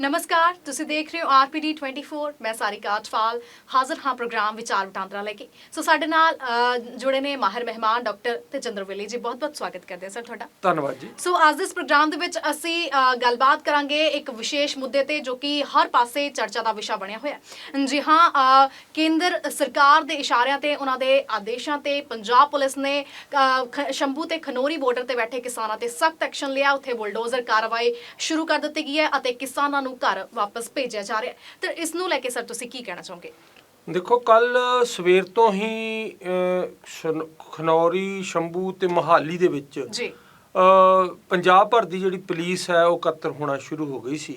ਨਮਸਕਾਰ ਤੁਸੀਂ ਦੇਖ ਰਹੇ ਹੋ ਆਰਪੀਡੀ 24 ਮੈਂ ਸਾਰਿਕਾ ਅਟਵਾਲ ਹਾਜ਼ਰ ਹਾਂ ਪ੍ਰੋਗਰਾਮ ਵਿਚਾਰ ਵਟਾਂਦਰਾ ਲੈ ਕੇ। ਸੋ ਸਾਡੇ ਨਾਲ ਅ, ਜੁੜੇ ਨੇ ਮਾਹਿਰ ਮਹਿਮਾਨ ਡਾਕਟਰ ਤੇਜਿੰਦਰ ਵੇਲੀ ਜੀ ਬਹੁਤ ਬਹੁਤ ਸਵਾਗਤ ਕਰਦੇ ਹਾਂ ਸਰ ਤੁਹਾਡਾ। ਧੰਨਵਾਦ ਜੀ। ਸੋ ਅੱਜ ਇਸ ਪ੍ਰੋਗਰਾਮ ਦੇ ਵਿੱਚ ਅਸੀਂ ਅ, ਗੱਲਬਾਤ ਕਰਾਂਗੇ ਇੱਕ ਵਿਸ਼ੇਸ਼ ਮੁੱਦੇ ਤੇ ਜੋ ਕਿ ਹਰ ਪਾਸੇ ਚਰਚਾ ਦਾ ਵਿਸ਼ਾ ਬਣਿਆ ਹੋਇਆ ਹੈ। ਜੀ ਹਾਂ ਅ, ਕੇਂਦਰ ਸਰਕਾਰ ਦੇ ਇਸ਼ਾਰਿਆਂ ਤੇ ਉਹਨਾਂ ਦੇ ਆਦੇਸ਼ਾਂ ਤੇ ਪੰਜਾਬ ਪੁਲਿਸ ਨੇ ਅ, ਖ- ਸ਼ੰਭੂ ਤੇ ਖਨੋਰੀ ਬਾਰਡਰ ਤੇ ਬੈਠੇ ਕਿਸਾਨਾਂ ਤੇ ਸਖਤ ਐਕਸ਼ਨ ਲਿਆ। ਉੱਥੇ ਬੁਲਡੋਜ਼ਰ ਕਾਰਵਾਈ ਸ਼ੁਰੂ ਕਰ ਦਿੱਤੀ ਗਈ ਹੈ ਅਤੇ ਕਿਸਾਨਾਂ ਨੂੰ ਘਰ ਵਾਪਸ ਭੇਜਿਆ ਜਾ ਰਿਹਾ ਹੈ। ਤਾਂ ਇਸ ਨੂੰ ਲੈ ਕੇ ਸਰ ਤੁਸੀਂ ਕੀ ਕਹਿਣਾ ਚਾਹੋਗੇ? ਦੇਖੋ ਕੱਲ ਸਵੇਰ ਤੋਂ ਹੀ ਖਨੌਰੀ ਸ਼ੰਭੂ ਤੇ ਮਹਾਲੀ ਦੇ ਵਿੱਚ ਜੀ। ਪੰਜਾਬ ਭਰ ਦੀ ਜਿਹੜੀ ਪੁਲਿਸ ਹੈ ਉਹ ਇਕੱਤਰ ਹੋਣਾ ਸ਼ੁਰੂ ਹੋ ਗਈ ਸੀ।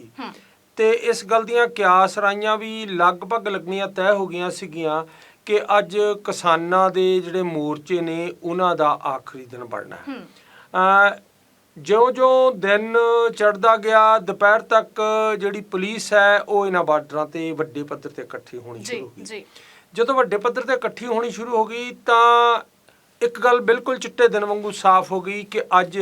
ਤੇ ਇਸ ਗੱਲ ਦੀਆਂ ਕਿਆਸ ਰਾਈਆਂ ਵੀ ਲਗਭਗ ਲੱਗਣੀਆਂ ਤੈਅ ਹੋ ਗਈਆਂ ਸੀਗੀਆਂ ਕਿ ਅੱਜ ਕਿਸਾਨਾਂ ਦੇ ਜਿਹੜੇ ਮੋਰਚੇ ਨੇ ਉਹਨਾਂ ਦਾ ਆਖਰੀ ਦਿਨ ਬਣਨਾ ਹੈ। ਜਿਉਂ-ਜਿਉਂ ਦਿਨ ਚੜਦਾ ਗਿਆ ਦੁਪਹਿਰ ਤੱਕ ਜਿਹੜੀ ਪੁਲਿਸ ਹੈ ਉਹ ਇਹਨਾਂ ਬਾਰਡਰਾਂ ਤੇ ਵੱਡੇ ਪੱਧਰ ਤੇ ਇਕੱਠੀ ਹੋਣੀ ਸ਼ੁਰੂ ਹੋ ਗਈ। ਜੀ। ਜਦੋਂ ਵੱਡੇ ਪੱਧਰ ਤੇ ਇਕੱਠੀ ਹੋਣੀ ਸ਼ੁਰੂ ਹੋ ਗਈ ਤਾਂ ਇੱਕ ਗੱਲ ਬਿਲਕੁਲ ਚਿੱਟੇ ਦਿਨ ਵਾਂਗੂ ਸਾਫ਼ ਹੋ ਗਈ ਕਿ ਅੱਜ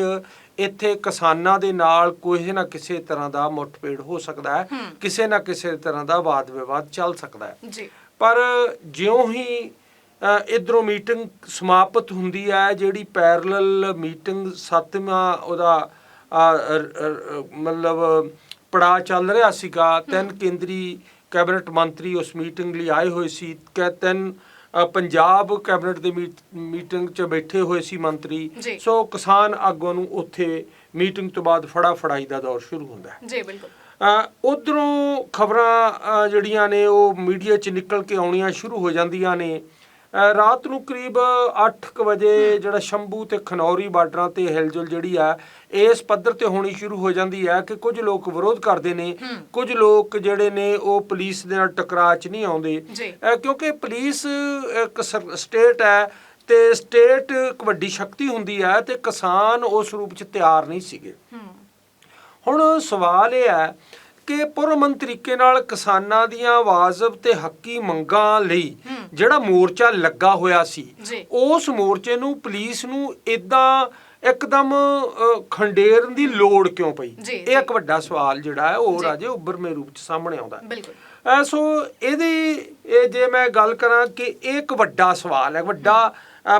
ਇੱਥੇ ਕਿਸਾਨਾਂ ਦੇ ਨਾਲ ਕੋਈ ਨਾ ਕਿਸੇ ਤਰ੍ਹਾਂ ਦਾ ਮੁੱਠਭੇੜ ਹੋ ਸਕਦਾ ਹੈ। ਕਿਸੇ ਨਾ ਕਿਸੇ ਤਰ੍ਹਾਂ ਦਾ ਵਾਦ ਵਿਵਾਦ ਚੱਲ ਸਕਦਾ ਹੈ। ਜੀ। ਪਰ ਜਿਉਂ ਹੀ ਇਧਰੋਂ ਮੀਟਿੰਗ ਸਮਾਪਤ ਹੁੰਦੀ ਹੈ ਜਿਹੜੀ ਪੈਰਲਲ ਮੀਟਿੰਗ ਸੱਤਵਾਂ ਉਹਦਾ ਮਤਲਬ ਪੜਾ ਚੱਲ ਰਿਹਾ ਸੀਗਾ। ਤਿੰਨ ਕੇਂਦਰੀ ਕੈਬਨਿਟ ਮੰਤਰੀ ਉਸ ਮੀਟਿੰਗ ਲਈ ਆਏ ਹੋਏ ਸੀ। ਕਿ ਤਿੰਨ ਪੰਜਾਬ ਕੈਬਨਿਟ ਦੇ ਮੀਟ- ਮੀਟਿੰਗ 'ਚ ਬੈਠੇ ਹੋਏ ਸੀ ਮੰਤਰੀ। ਸੋ ਕਿਸਾਨ ਆਗੂਆਂ ਨੂੰ ਉੱਥੇ ਮੀਟਿੰਗ ਤੋਂ ਬਾਅਦ ਫੜਾ ਫੜਾਈ ਦਾ ਦੌਰ ਸ਼ੁਰੂ ਹੁੰਦਾ ਹੈ। ਜੀ ਬਿਲਕੁਲ। ਉਧਰੋਂ ਖਬਰਾਂ ਜਿਹੜੀਆਂ ਨੇ ਉਹ ਮੀਡੀਆ 'ਚ ਨਿਕਲ ਕੇ ਆਉਣੀਆਂ ਸ਼ੁਰੂ ਹੋ ਜਾਂਦੀਆਂ ਨੇ। ਰਾਤ ਨੂੰ ਕਰੀਬ 8:00 ਵਜੇ ਜਿਹੜਾ ਸ਼ੰਭੂ ਤੇ ਖਨੌਰੀ ਬਾਰਡਰਾਂ ਤੇ ਹਿਲਜੁਲ ਜਿਹੜੀ ਆ ਇਸ ਪੱਧਰ ਤੇ ਹੋਣੀ ਸ਼ੁਰੂ ਹੋ ਜਾਂਦੀ ਹੈ ਕਿ ਕੁਝ ਲੋਕ ਵਿਰੋਧ ਕਰਦੇ ਨੇ। ਕੁਝ ਲੋਕ ਜਿਹੜੇ ਨੇ ਉਹ ਪੁਲਿਸ ਦੇ ਨਾਲ ਟਕਰਾਅ 'ਚ ਨਹੀਂ ਆਉਂਦੇ। ਕਿਉਂਕਿ ਪੁਲਿਸ ਇੱਕ ਸਟੇਟ ਹੈ ਤੇ ਸਟੇਟ ਇੱਕ ਵੱਡੀ ਸ਼ਕਤੀ ਹੁੰਦੀ ਹੈ ਤੇ ਕਿਸਾਨ ਉਸ ਰੂਪ 'ਚ ਤਿਆਰ ਨਹੀਂ ਸੀਗੇ। ਹੁਣ ਸਵਾਲ ਇਹ ਹੈ ਕਿ ਪੁਰਮਨ ਤਰੀਕੇ ਨਾਲ ਕਿਸਾਨਾਂ ਦੀਆਂ ਵਾਜਬ ਤੇ ਹੱਕੀ ਮੰਗਾਂ ਲਈ। ਜਿਹੜਾ ਮੋਰਚਾ ਲੱਗਾ ਹੋਇਆ ਸੀ ਉਸ ਮੋਰਚੇ ਨੂੰ ਪੁਲਿਸ ਨੂੰ ਇਦਾਂ ਇੱਕਦਮ ਖੰਡੇਰਨ ਦੀ ਲੋੜ ਕਿਉਂ ਪਈ? ਇਹ। ਇੱਕ ਵੱਡਾ ਸਵਾਲ ਜਿਹੜਾ ਹੈ ਉਹ। ਰਾਜੇ ਉੱਭਰਵੇਂ ਰੂਪ ਚ ਸਾਹਮਣੇ ਆਉਂਦਾ ਹੈ। ਬਿਲਕੁਲ। ਸੋ ਇਹਦੀ ਇਹ ਜੇ ਮੈਂ ਗੱਲ ਕਰਾਂ ਕਿ ਇਹ ਇੱਕ ਵੱਡਾ ਸਵਾਲ ਹੈ ਵੱਡਾ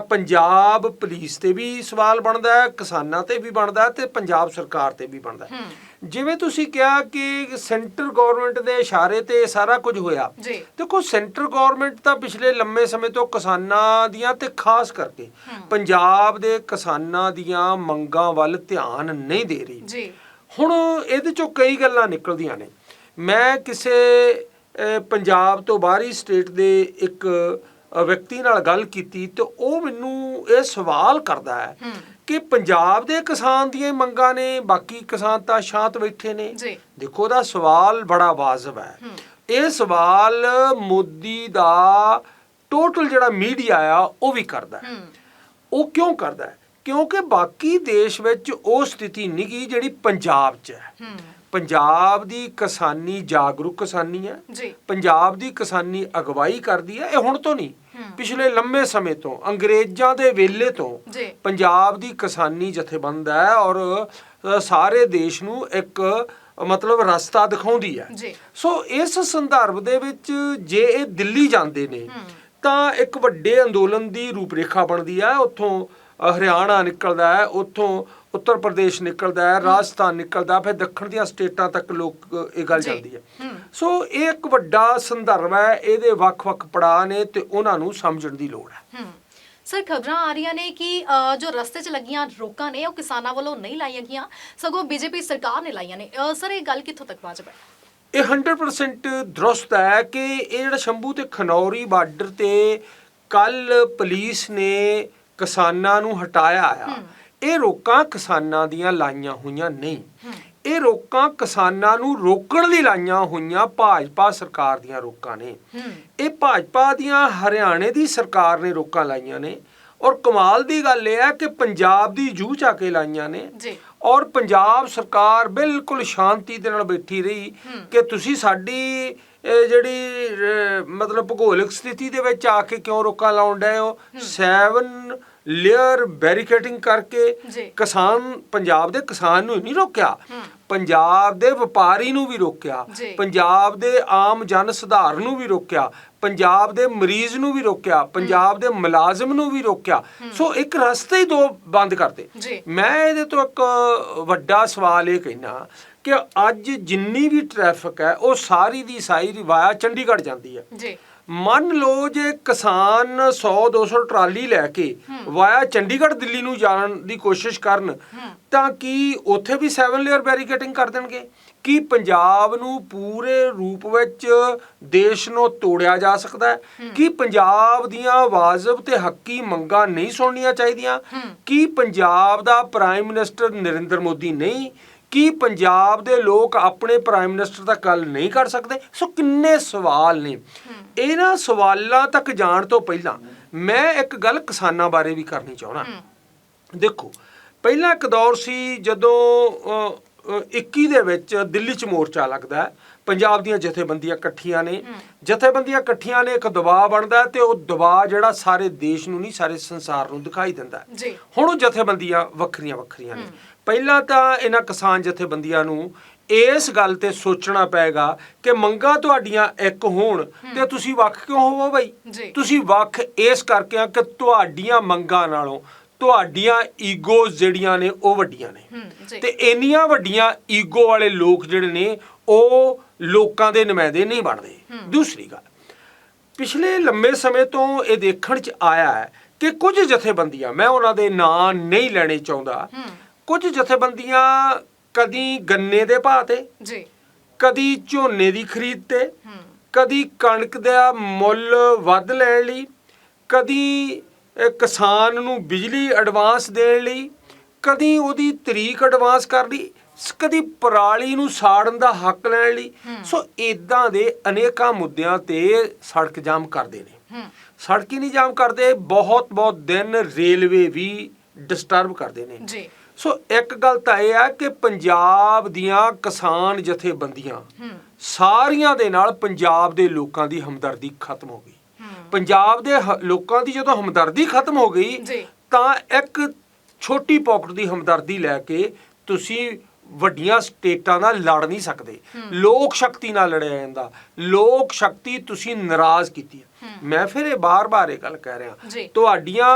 ਪੰਜਾਬ ਪੁਲਿਸ ਤੇ ਵੀ ਸਵਾਲ ਬਣਦਾ ਹੈ ਕਿਸਾਨਾਂ ਤੇ ਵੀ ਬਣਦਾ ਹੈ ਤੇ ਪੰਜਾਬ ਸਰਕਾਰ ਤੇ ਵੀ ਬਣਦਾ ਹੈ। ਜਿਵੇਂ ਤੁਸੀਂ ਕਿਹਾ ਕਿ ਸੈਂਟਰ ਗਵਰਨਮੈਂਟ ਦੇ ਇਸ਼ਾਰੇ ਤੇ ਸਾਰਾ ਕੁਝ ਹੋਇਆ ਦੇਖੋ ਸੈਂਟਰ ਗਵਰਨਮੈਂਟ ਤਾਂ ਪਿਛਲੇ ਲੰਮੇ ਸਮੇਂ ਤੋਂ ਕਿਸਾਨਾਂ ਦੀਆਂ ਤੇ ਖਾਸ ਕਰਕੇ। ਪੰਜਾਬ ਦੇ ਕਿਸਾਨਾਂ ਦੀਆਂ ਮੰਗਾਂ ਵੱਲ ਧਿਆਨ ਨਹੀਂ ਦੇ ਰਹੀ। ਜੀ। ਹੁਣ ਇਹਦੇ ਚੋਂ ਕਈ ਗੱਲਾਂ ਨਿਕਲਦੀਆਂ ਨੇ। ਮੈਂ ਕਿਸੇ ਪੰਜਾਬ ਤੋਂ ਬਾਹਰੀ ਸਟੇਟ ਦੇ ਇੱਕ ਵਿਅਕਤੀ ਨਾਲ ਗੱਲ ਕੀਤੀ ਤੇ ਉਹ ਮੈਨੂੰ ਇਹ ਸਵਾਲ ਕਰਦਾ ਹੈ। ਕਿ ਪੰਜਾਬ ਦੇ ਕਿਸਾਨ ਦੀਆਂ ਹੀ ਮੰਗਾਂ ਨੇ ਬਾਕੀ ਕਿਸਾਨ ਤਾਂ ਸ਼ਾਂਤ ਬੈਠੇ ਨੇ। ਜੀ। ਦੇਖੋ ਉਹਦਾ ਸਵਾਲ ਬੜਾ ਵਾਜਬ ਹੈ। ਇਹ ਸਵਾਲ ਮੋਦੀ ਦਾ ਟੋਟਲ ਜਿਹੜਾ ਮੀਡੀਆ ਆ ਉਹ ਵੀ ਕਰਦਾ ਹੈ। ਉਹ ਕਿਉਂ ਕਰਦਾ ਹੈ? ਕਿਉਂਕਿ ਬਾਕੀ ਦੇਸ਼ ਵਿੱਚ ਉਹ ਸਥਿਤੀ ਨਹੀਂ ਗੀ ਜਿਹੜੀ ਪੰਜਾਬ 'ਚ ਹੈ। ਪੰਜਾਬ ਦੀ ਕਿਸਾਨੀ ਜਾਗਰੂਕ ਕਿਸਾਨੀ ਹੈ। ਜੀ। ਪੰਜਾਬ ਦੀ ਕਿਸਾਨੀ ਅਗਵਾਈ ਕਰਦੀ ਹੈ। ਇਹ ਹੁਣ ਤੋਂ ਨਹੀਂ। ਪਿਛਲੇ ਲੰਮੇ ਸਮੇਂ ਤੋਂ ਅੰਗਰੇਜ਼ਾਂ ਦੇ ਵੇਲੇ ਤੋਂ ਪੰਜਾਬ ਦੀ ਕਿਸਾਨੀ ਜਥੇਬੰਦ ਹੈ ਔਰ ਸਾਰੇ ਦੇਸ਼ ਨੂੰ ਇੱਕ ਮਤਲਬ ਰਸਤਾ ਦਿਖਾਉਂਦੀ ਹੈ। ਸੋ ਇਸ ਸੰਦਰਭ ਦੇ ਵਿੱਚ ਜੇ ਇਹ ਦਿੱਲੀ ਜਾਂਦੇ ਨੇ ਤਾਂ ਇੱਕ ਵੱਡੇ ਅੰਦੋਲਨ ਦੀ ਰੂਪਰੇਖਾ ਬਣਦੀ ਹੈ। ਉੱਥੋਂ ਹਰਿਆਣਾ ਨਿਕਲਦਾ ਹੈ ਉੱਥੋਂ ਉੱਤਰ ਪ੍ਰਦੇਸ਼ ਨਿਕਲਦਾ ਹੈ ਰਾਜਸਥਾਨ ਨਿਕਲਦਾ ਫਿਰ ਦੱਖਣ ਦੀਆਂ ਸਟੇਟਾਂ ਤੱਕ ਲੋਕ ਇਹ ਗੱਲ ਜੀ। ਚੱਲਦੀ ਹੈ। ਸੋ ਇਹ ਇੱਕ ਵੱਡਾ ਸੰਦਰਭ ਹੈ ਇਹਦੇ ਵੱਖ-ਵੱਖ ਪੜਾਅ ਨੇ ਤੇ ਉਹਨਾਂ ਨੂੰ ਸਮਝਣ ਦੀ ਲੋੜ ਹੈ। ਸਰ ਖਬਰਾਂ ਆ ਰਹੀਆਂ ਨੇ ਕਿ ਜੋ ਰਸਤੇ 'ਚ ਲੱਗੀਆਂ ਰੋਕਾਂ ਨੇ ਉਹ ਕਿਸਾਨਾਂ ਵੱਲੋਂ ਨਹੀਂ ਲਾਈਆਂ ਗਈਆਂ ਸਗੋਂ ਬੀਜੇਪੀ ਸਰਕਾਰ ਨੇ ਲਾਈਆਂ ਨੇ। ਸਰ ਇਹ ਗੱਲ ਕਿੱਥੋਂ ਤੱਕ ਵਾਜਬ ਹੈ? ਇਹ 100% ਦਰੁਸਤ ਹੈ ਕਿ ਇਹ ਜਿਹੜਾ ਸ਼ੰਭੂ ਤੇ ਖਨੌਰੀ ਬਾਰਡਰ ਤੇ ਕੱਲ ਪੁਲਿਸ ਨੇ ਕਿਸਾਨਾਂ ਨੂੰ ਹਟਾਇਆ ਆ। ਇਹ ਰੋਕਾਂ ਕਿਸਾਨਾਂ ਦੀਆਂ ਲਾਈਆਂ ਹੋਈਆਂ ਨਹੀਂ। ਇਹ ਰੋਕਾਂ ਕਿਸਾਨਾਂ ਨੂੰ ਰੋਕਣ ਲਈ ਲਾਈਆਂ ਹੋਈਆਂ ਭਾਜਪਾ ਸਰਕਾਰ ਦੀਆਂ ਰੋਕਾਂ ਨੇ। ਇਹ ਭਾਜਪਾ ਦੀਆਂ ਹਰਿਆਣੇ ਦੀ ਸਰਕਾਰ ਨੇ ਰੋਕਾਂ ਲਾਈਆਂ ਨੇ। ਔਰ ਕਮਾਲ ਦੀ ਗੱਲ ਇਹ ਹੈ ਕਿ ਪੰਜਾਬ ਦੀ ਜੂਹ ਚਾ ਕੇ ਲਾਈਆਂ ਨੇ। ਜੀ। ਔਰ ਪੰਜਾਬ ਸਰਕਾਰ ਬਿਲਕੁਲ ਸ਼ਾਂਤੀ ਦੇ ਨਾਲ ਬੈਠੀ ਰਹੀ। ਕਿ ਤੁਸੀਂ ਸਾਡੀ ਜਿਹੜੀ ਮਤਲਬ ਭੂਗੋਲਿਕ ਸਥਿਤੀ ਦੇ ਵਿੱਚ ਆ ਕੇ ਕਿਉਂ ਰੋਕਾਂ ਲਾਉਣ ਡਏ ਹੋ 7 ਲੇਅਰ ਬੈਰੀਕੇਡਿੰਗ ਕਰਕੇ। ਕਿਸਾਨ ਪੰਜਾਬ ਦੇ ਕਿਸਾਨ ਨੂੰ ਨਹੀਂ ਰੋਕਿਆ। ਪੰਜਾਬ ਦੇ ਵਪਾਰੀ ਨੂੰ ਵੀ ਰੋਕਿਆ। ਪੰਜਾਬ ਦੇ ਆਮ ਜਨ ਸਧਾਰਨ ਨੂੰ ਵੀ ਰੋਕਿਆ ਪੰਜਾਬ ਦੇ ਮਰੀਜ਼ ਨੂੰ ਵੀ ਰੋਕਿਆ ਪੰਜਾਬ ਦੇ ਮੁਲਾਜ਼ਮ ਨੂੰ ਵੀ ਰੋਕਿਆ। ਸੋ ਇੱਕ ਰਸਤੇ ਹੀ ਦੋ ਬੰਦ ਕਰਤੇ ਜੀ। ਮੈਂ ਇਹਦੇ ਤੋਂ ਇੱਕ ਵੱਡਾ ਸਵਾਲ ਇਹ ਕਹਿਣਾ ਕਿ ਅੱਜ ਜਿੰਨੀ ਵੀ ਟ੍ਰੈਫਿਕ ਹੈ ਉਹ ਸਾਰੀ ਦੀ ਸਾਰੀ ਵਾਇਆ ਚੰਡੀਗੜ੍ਹ ਜਾਂਦੀ ਹੈ। ਜੀ। ਮੰਨ ਲਓ ਜੇ ਕਿਸਾਨ 100 200 ਟਰਾਲੀ ਲੈ ਕੇ ਵਾਇਆ ਚੰਡੀਗੜ੍ਹ ਦਿੱਲੀ ਨੂੰ ਜਾਣ ਦੀ ਕੋਸ਼ਿਸ਼ ਕਰਨ ਤਾਂ ਕੀ ਉੱਥੇ ਵੀ 7 ਲੇਅਰ ਬੈਰੀਕੇਡਿੰਗ ਕਰ ਦੇਣਗੇ? ਕੀ ਪੰਜਾਬ ਨੂੰ ਪੂਰੇ ਰੂਪ ਵਿੱਚ ਦੇਸ਼ ਨੂੰ ਤੋੜਿਆ ਜਾ ਸਕਦਾ ਹੈ? ਕੀ ਪੰਜਾਬ ਦੀਆਂ ਵਾਜਬ ਤੇ ਹੱਕੀ ਮੰਗਾਂ ਨਹੀਂ ਸੁਣਨੀਆਂ ਚਾਹੀਦੀਆਂ? ਕੀ ਪੰਜਾਬ ਦਾ ਪ੍ਰਾਈਮ ਮਿਨਿਸਟਰ ਨਰਿੰਦਰ ਮੋਦੀ ਨਹੀਂ? ਕੀ ਪੰਜਾਬ ਦੇ ਲੋਕ ਆਪਣੇ ਪ੍ਰਾਈਮ ਮਿਨਿਸਟਰ ਦਾ ਗੱਲ ਨਹੀਂ ਕਰ ਸਕਦੇ? ਸੋ ਕਿੰਨੇ ਸਵਾਲ ਨੇ। ਇਹਨਾਂ ਸਵਾਲਾਂ ਤੱਕ ਜਾਣ ਤੋਂ ਪਹਿਲਾਂ ਮੈਂ ਇੱਕ ਗੱਲ ਕਿਸਾਨਾਂ ਬਾਰੇ ਵੀ ਕਰਨੀ ਚਾਹੁੰਦਾ। ਦੇਖੋ ਪਹਿਲਾਂ ਇੱਕ ਦੌਰ ਸੀ ਜਦੋਂ 21 ਦੇ ਵਿੱਚ ਦਿੱਲੀ 'ਚ ਮੋਰਚਾ ਲੱਗਦਾ ਹੈ। ਪੰਜਾਬ ਦੀਆਂ ਜਥੇਬੰਦੀਆਂ ਇਕੱਠੀਆਂ ਨੇ। ਜਥੇਬੰਦੀਆਂ ਇਕੱਠੀਆਂ ਨੇ ਇੱਕ ਦਬਾਅ ਬਣਦਾ ਤੇ ਉਹ ਦਬਾਅ ਜਿਹੜਾ ਸਾਰੇ ਦੇਸ਼ ਨੂੰ ਨਹੀਂ ਸਾਰੇ ਸੰਸਾਰ ਨੂੰ ਦਿਖਾਈ ਦਿੰਦਾ ਜੀ। ਹੁਣ ਉਹ ਜਥੇਬੰਦੀਆਂ ਵੱਖਰੀਆਂ ਵੱਖਰੀਆਂ ਨੇ। ਪਹਿਲਾਂ ਤਾਂ ਇਹਨਾਂ ਕਿਸਾਨ ਜਥੇਬੰਦੀਆਂ ਨੂੰ ਇਸ ਗੱਲ ਤੇ ਸੋਚਣਾ ਪਏਗਾ ਕਿ ਮੰਗਾਂ ਤੁਹਾਡੀਆਂ ਇੱਕ ਹੋਣ ਤੇ ਤੁਸੀਂ ਵੱਖ ਕਿਉਂ ਹੋਵੋ ਬਈ। ਤੁਸੀਂ ਵੱਖ ਇਸ ਕਰਕੇ ਆ ਕਿ ਤੁਹਾਡੀਆਂ ਮੰਗਾਂ ਨਾਲੋਂ ਤੁਹਾਡੀਆਂ ਈਗੋਜ਼ ਜਿਹੜੀਆਂ ਨੇ ਉਹ ਵੱਡੀਆਂ ਨੇ। ਤੇ ਇੰਨੀਆਂ ਵੱਡੀਆਂ ਈਗੋ ਵਾਲੇ ਲੋਕ ਜਿਹੜੇ ਨੇ ਉਹ ਲੋਕਾਂ ਦੇ ਨੁਮਾਇੰਦੇ ਨਹੀਂ ਬਣਦੇ। ਦੂਸਰੀ ਗੱਲ ਪਿਛਲੇ ਲੰਮੇ ਸਮੇਂ ਤੋਂ ਇਹ ਦੇਖਣ ਚ ਆਇਆ ਹੈ ਕਿ ਕੁਝ ਜਥੇਬੰਦੀਆਂ ਮੈਂ ਉਹਨਾਂ ਦੇ ਨਾਂ ਨਹੀਂ ਲੈਣੇ ਚਾਹੁੰਦਾ ਕੁਝ ਜਥੇਬੰਦੀਆਂ ਕਦੀ ਗੰਨੇ ਦੇ ਭਾਅ ਤੇ ਜੀ। ਕਦੀ ਝੋਨੇ ਦੀ ਖਰੀਦ ਤੇ ਕਦੀ ਕਣਕ ਦਾ ਮੁੱਲ ਵੱਧ ਲੈਣ ਲਈ ਕਦੀ ਕਿਸਾਨ ਨੂੰ ਬਿਜਲੀ ਐਡਵਾਂਸ ਦੇਣ ਲਈ ਕਦੀ ਉਹਦੀ ਤਰੀਕ ਐਡਵਾਂਸ ਕਰ ਲਈ ਕਦੀ ਪਰਾਲੀ ਨੂੰ ਸਾੜਨ ਦਾ ਹੱਕ ਲੈਣ ਲਈ। ਸੋ ਇਦਾਂ ਦੇ ਅਨੇਕਾਂ ਮੁੱਦਿਆਂ ਤੇ ਸੜਕ ਜਾਮ ਕਰਦੇ ਨੇ। ਸੜਕ ਹੀ ਨਹੀਂ ਜਾਮ ਕਰਦੇ ਬਹੁਤ ਬਹੁਤ ਦਿਨ ਰੇਲਵੇ ਵੀ ਡਿਸਟਰਬ ਕਰਦੇ ਨੇ। ਜੀ। ਸੋ ਇੱਕ ਗੱਲ ਤਾਂ ਇਹ ਹੈ ਕਿ ਪੰਜਾਬ ਦੀਆਂ ਕਿਸਾਨ ਜਥੇਬੰਦੀਆਂ ਸਾਰੀਆਂ ਦੇ ਨਾਲ ਪੰਜਾਬ ਦੇ ਲੋਕਾਂ ਦੀ ਹਮਦਰਦੀ ਖਤਮ ਹੋ ਗਈ। ਪੰਜਾਬ ਦੇ ਲੋਕਾਂ ਦੀ ਜਦੋਂ ਹਮਦਰਦੀ ਖਤਮ ਹੋ ਗਈ। ਤਾਂ ਇੱਕ ਛੋਟੀ ਪਾਕਟ ਦੀ ਹਮਦਰਦੀ ਲੈ ਕੇ ਤੁਸੀਂ ਵੱਡੀਆਂ ਸਟੇਟਾਂ ਨਾਲ ਲੜ ਨਹੀਂ ਸਕਦੇ। ਲੋਕ ਸ਼ਕਤੀ ਨਾਲ ਲੜਿਆ ਜਾਂਦਾ। ਲੋਕ ਸ਼ਕਤੀ ਤੁਸੀਂ ਨਾਰਾਜ਼ ਕੀਤੀ ਮੈਂ ਫਿਰ ਇਹ ਬਾਰ-ਬਾਰ ਇਹ ਗੱਲ ਕਹਿ ਰਿਹਾ। ਤੁਹਾਡੀਆਂ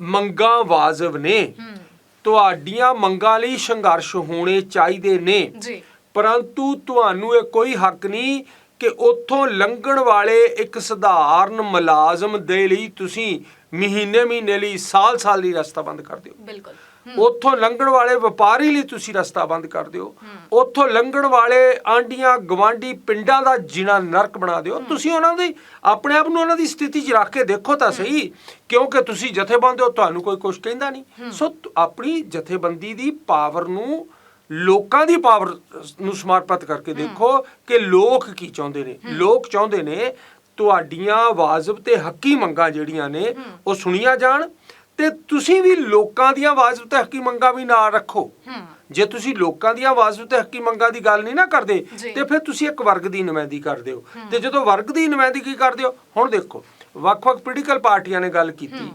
ਮੰਗਾਂ ਵਾਜਬ ਨੇ। ਤੁਹਾਡੀਆਂ ਮੰਗਾਂ ਲਈ ਸੰਘਰਸ਼ ਹੋਣੇ ਚਾਹੀਦੇ ਨੇ। ਜੀ। ਪਰੰਤੂ ਤੁਹਾਨੂੰ ਇਹ ਕੋਈ ਹੱਕ ਨਹੀਂ ਕਿ ਉੱਥੋਂ ਲੰਘਣ ਵਾਲੇ ਇੱਕ ਸਧਾਰਨ ਮੁਲਾਜ਼ਮ ਦੇ ਲਈ ਤੁਸੀਂ ਮਹੀਨੇ ਮਹੀਨੇ ਲਈ ਸਾਲ ਸਾਲ ਲਈ ਰਸਤਾ ਬੰਦ ਕਰ ਦਿਓ। ਬਿਲਕੁਲ। ਉੱਥੋਂ ਲੰਘਣ ਵਾਲੇ ਵਪਾਰੀ ਲਈ ਤੁਸੀਂ ਰਸਤਾ ਬੰਦ ਕਰ ਦਿਓ। ਉੱਥੋਂ ਲੰਘਣ ਵਾਲੇ ਆਂਡੀਆਂ ਗਵਾਂਡੀ ਪਿੰਡਾਂ ਦਾ ਜੀਣਾ ਨਰਕ ਬਣਾ ਦਿਓ। ਤੁਸੀਂ ਉਹਨਾਂ ਦੀ ਆਪਣੇ ਆਪ ਨੂੰ ਉਹਨਾਂ ਦੀ ਸਥਿਤੀ 'ਚ ਰੱਖ ਕੇ ਦੇਖੋ ਤਾਂ ਸਹੀ ਕਿਉਂਕਿ ਤੁਸੀਂ ਜਥੇਬੰਦ ਹੋ ਤੁਹਾਨੂੰ ਕੋਈ ਕੁਝ ਕਹਿੰਦਾ ਨਹੀਂ। ਸੋ ਆਪਣੀ ਜਥੇਬੰਦੀ ਦੀ ਪਾਵਰ ਨੂੰ ਲੋਕਾਂ ਦੀ ਪਾਵਰ ਨੂੰ ਸਮਰਪਿਤ ਕਰਕੇ ਦੇਖੋ ਕਿ ਲੋਕ ਕੀ ਚਾਹੁੰਦੇ ਨੇ। ਲੋਕ ਚਾਹੁੰਦੇ ਨੇ ਤੁਹਾਡੀਆਂ ਵਾਜਬ ਤੇ ਹੱਕੀ ਮੰਗਾਂ ਜਿਹੜੀਆਂ ਨੇ ਉਹ ਸੁਣੀਆਂ ਜਾਣ ਤੇ ਤੁਸੀਂ ਵੀ ਲੋਕਾਂ ਦੀਆਂ ਵਾਜਬ ਤੇ ਹੱਕੀ ਮੰਗਾਂ ਵੀ ਨਾਲ ਰੱਖੋ। ਜੇ ਤੁਸੀਂ ਲੋਕਾਂ ਦੀਆਂ ਵਾਜਬ ਤੇ ਹੱਕੀ ਮੰਗਾਂ ਦੀ ਗੱਲ ਨਹੀਂ ਨਾ ਕਰਦੇ। ਤੇ ਫਿਰ ਤੁਸੀਂ ਇੱਕ ਵਰਗ ਦੀ ਨੁਮਾਇੰਦਗੀ ਕਰਦੇ ਹੋ। ਤੇ ਜਦੋਂ ਵਰਗ ਦੀ ਨੁਮਾਇੰਦਗੀ ਕਰਦੇ ਹੋ? ਹੁਣ ਦੇਖੋ ਵੱਖ-ਵੱਖ ਪੋਲੀਟੀਕਲ ਪਾਰਟੀਆਂ ਨੇ ਗੱਲ ਕੀਤੀ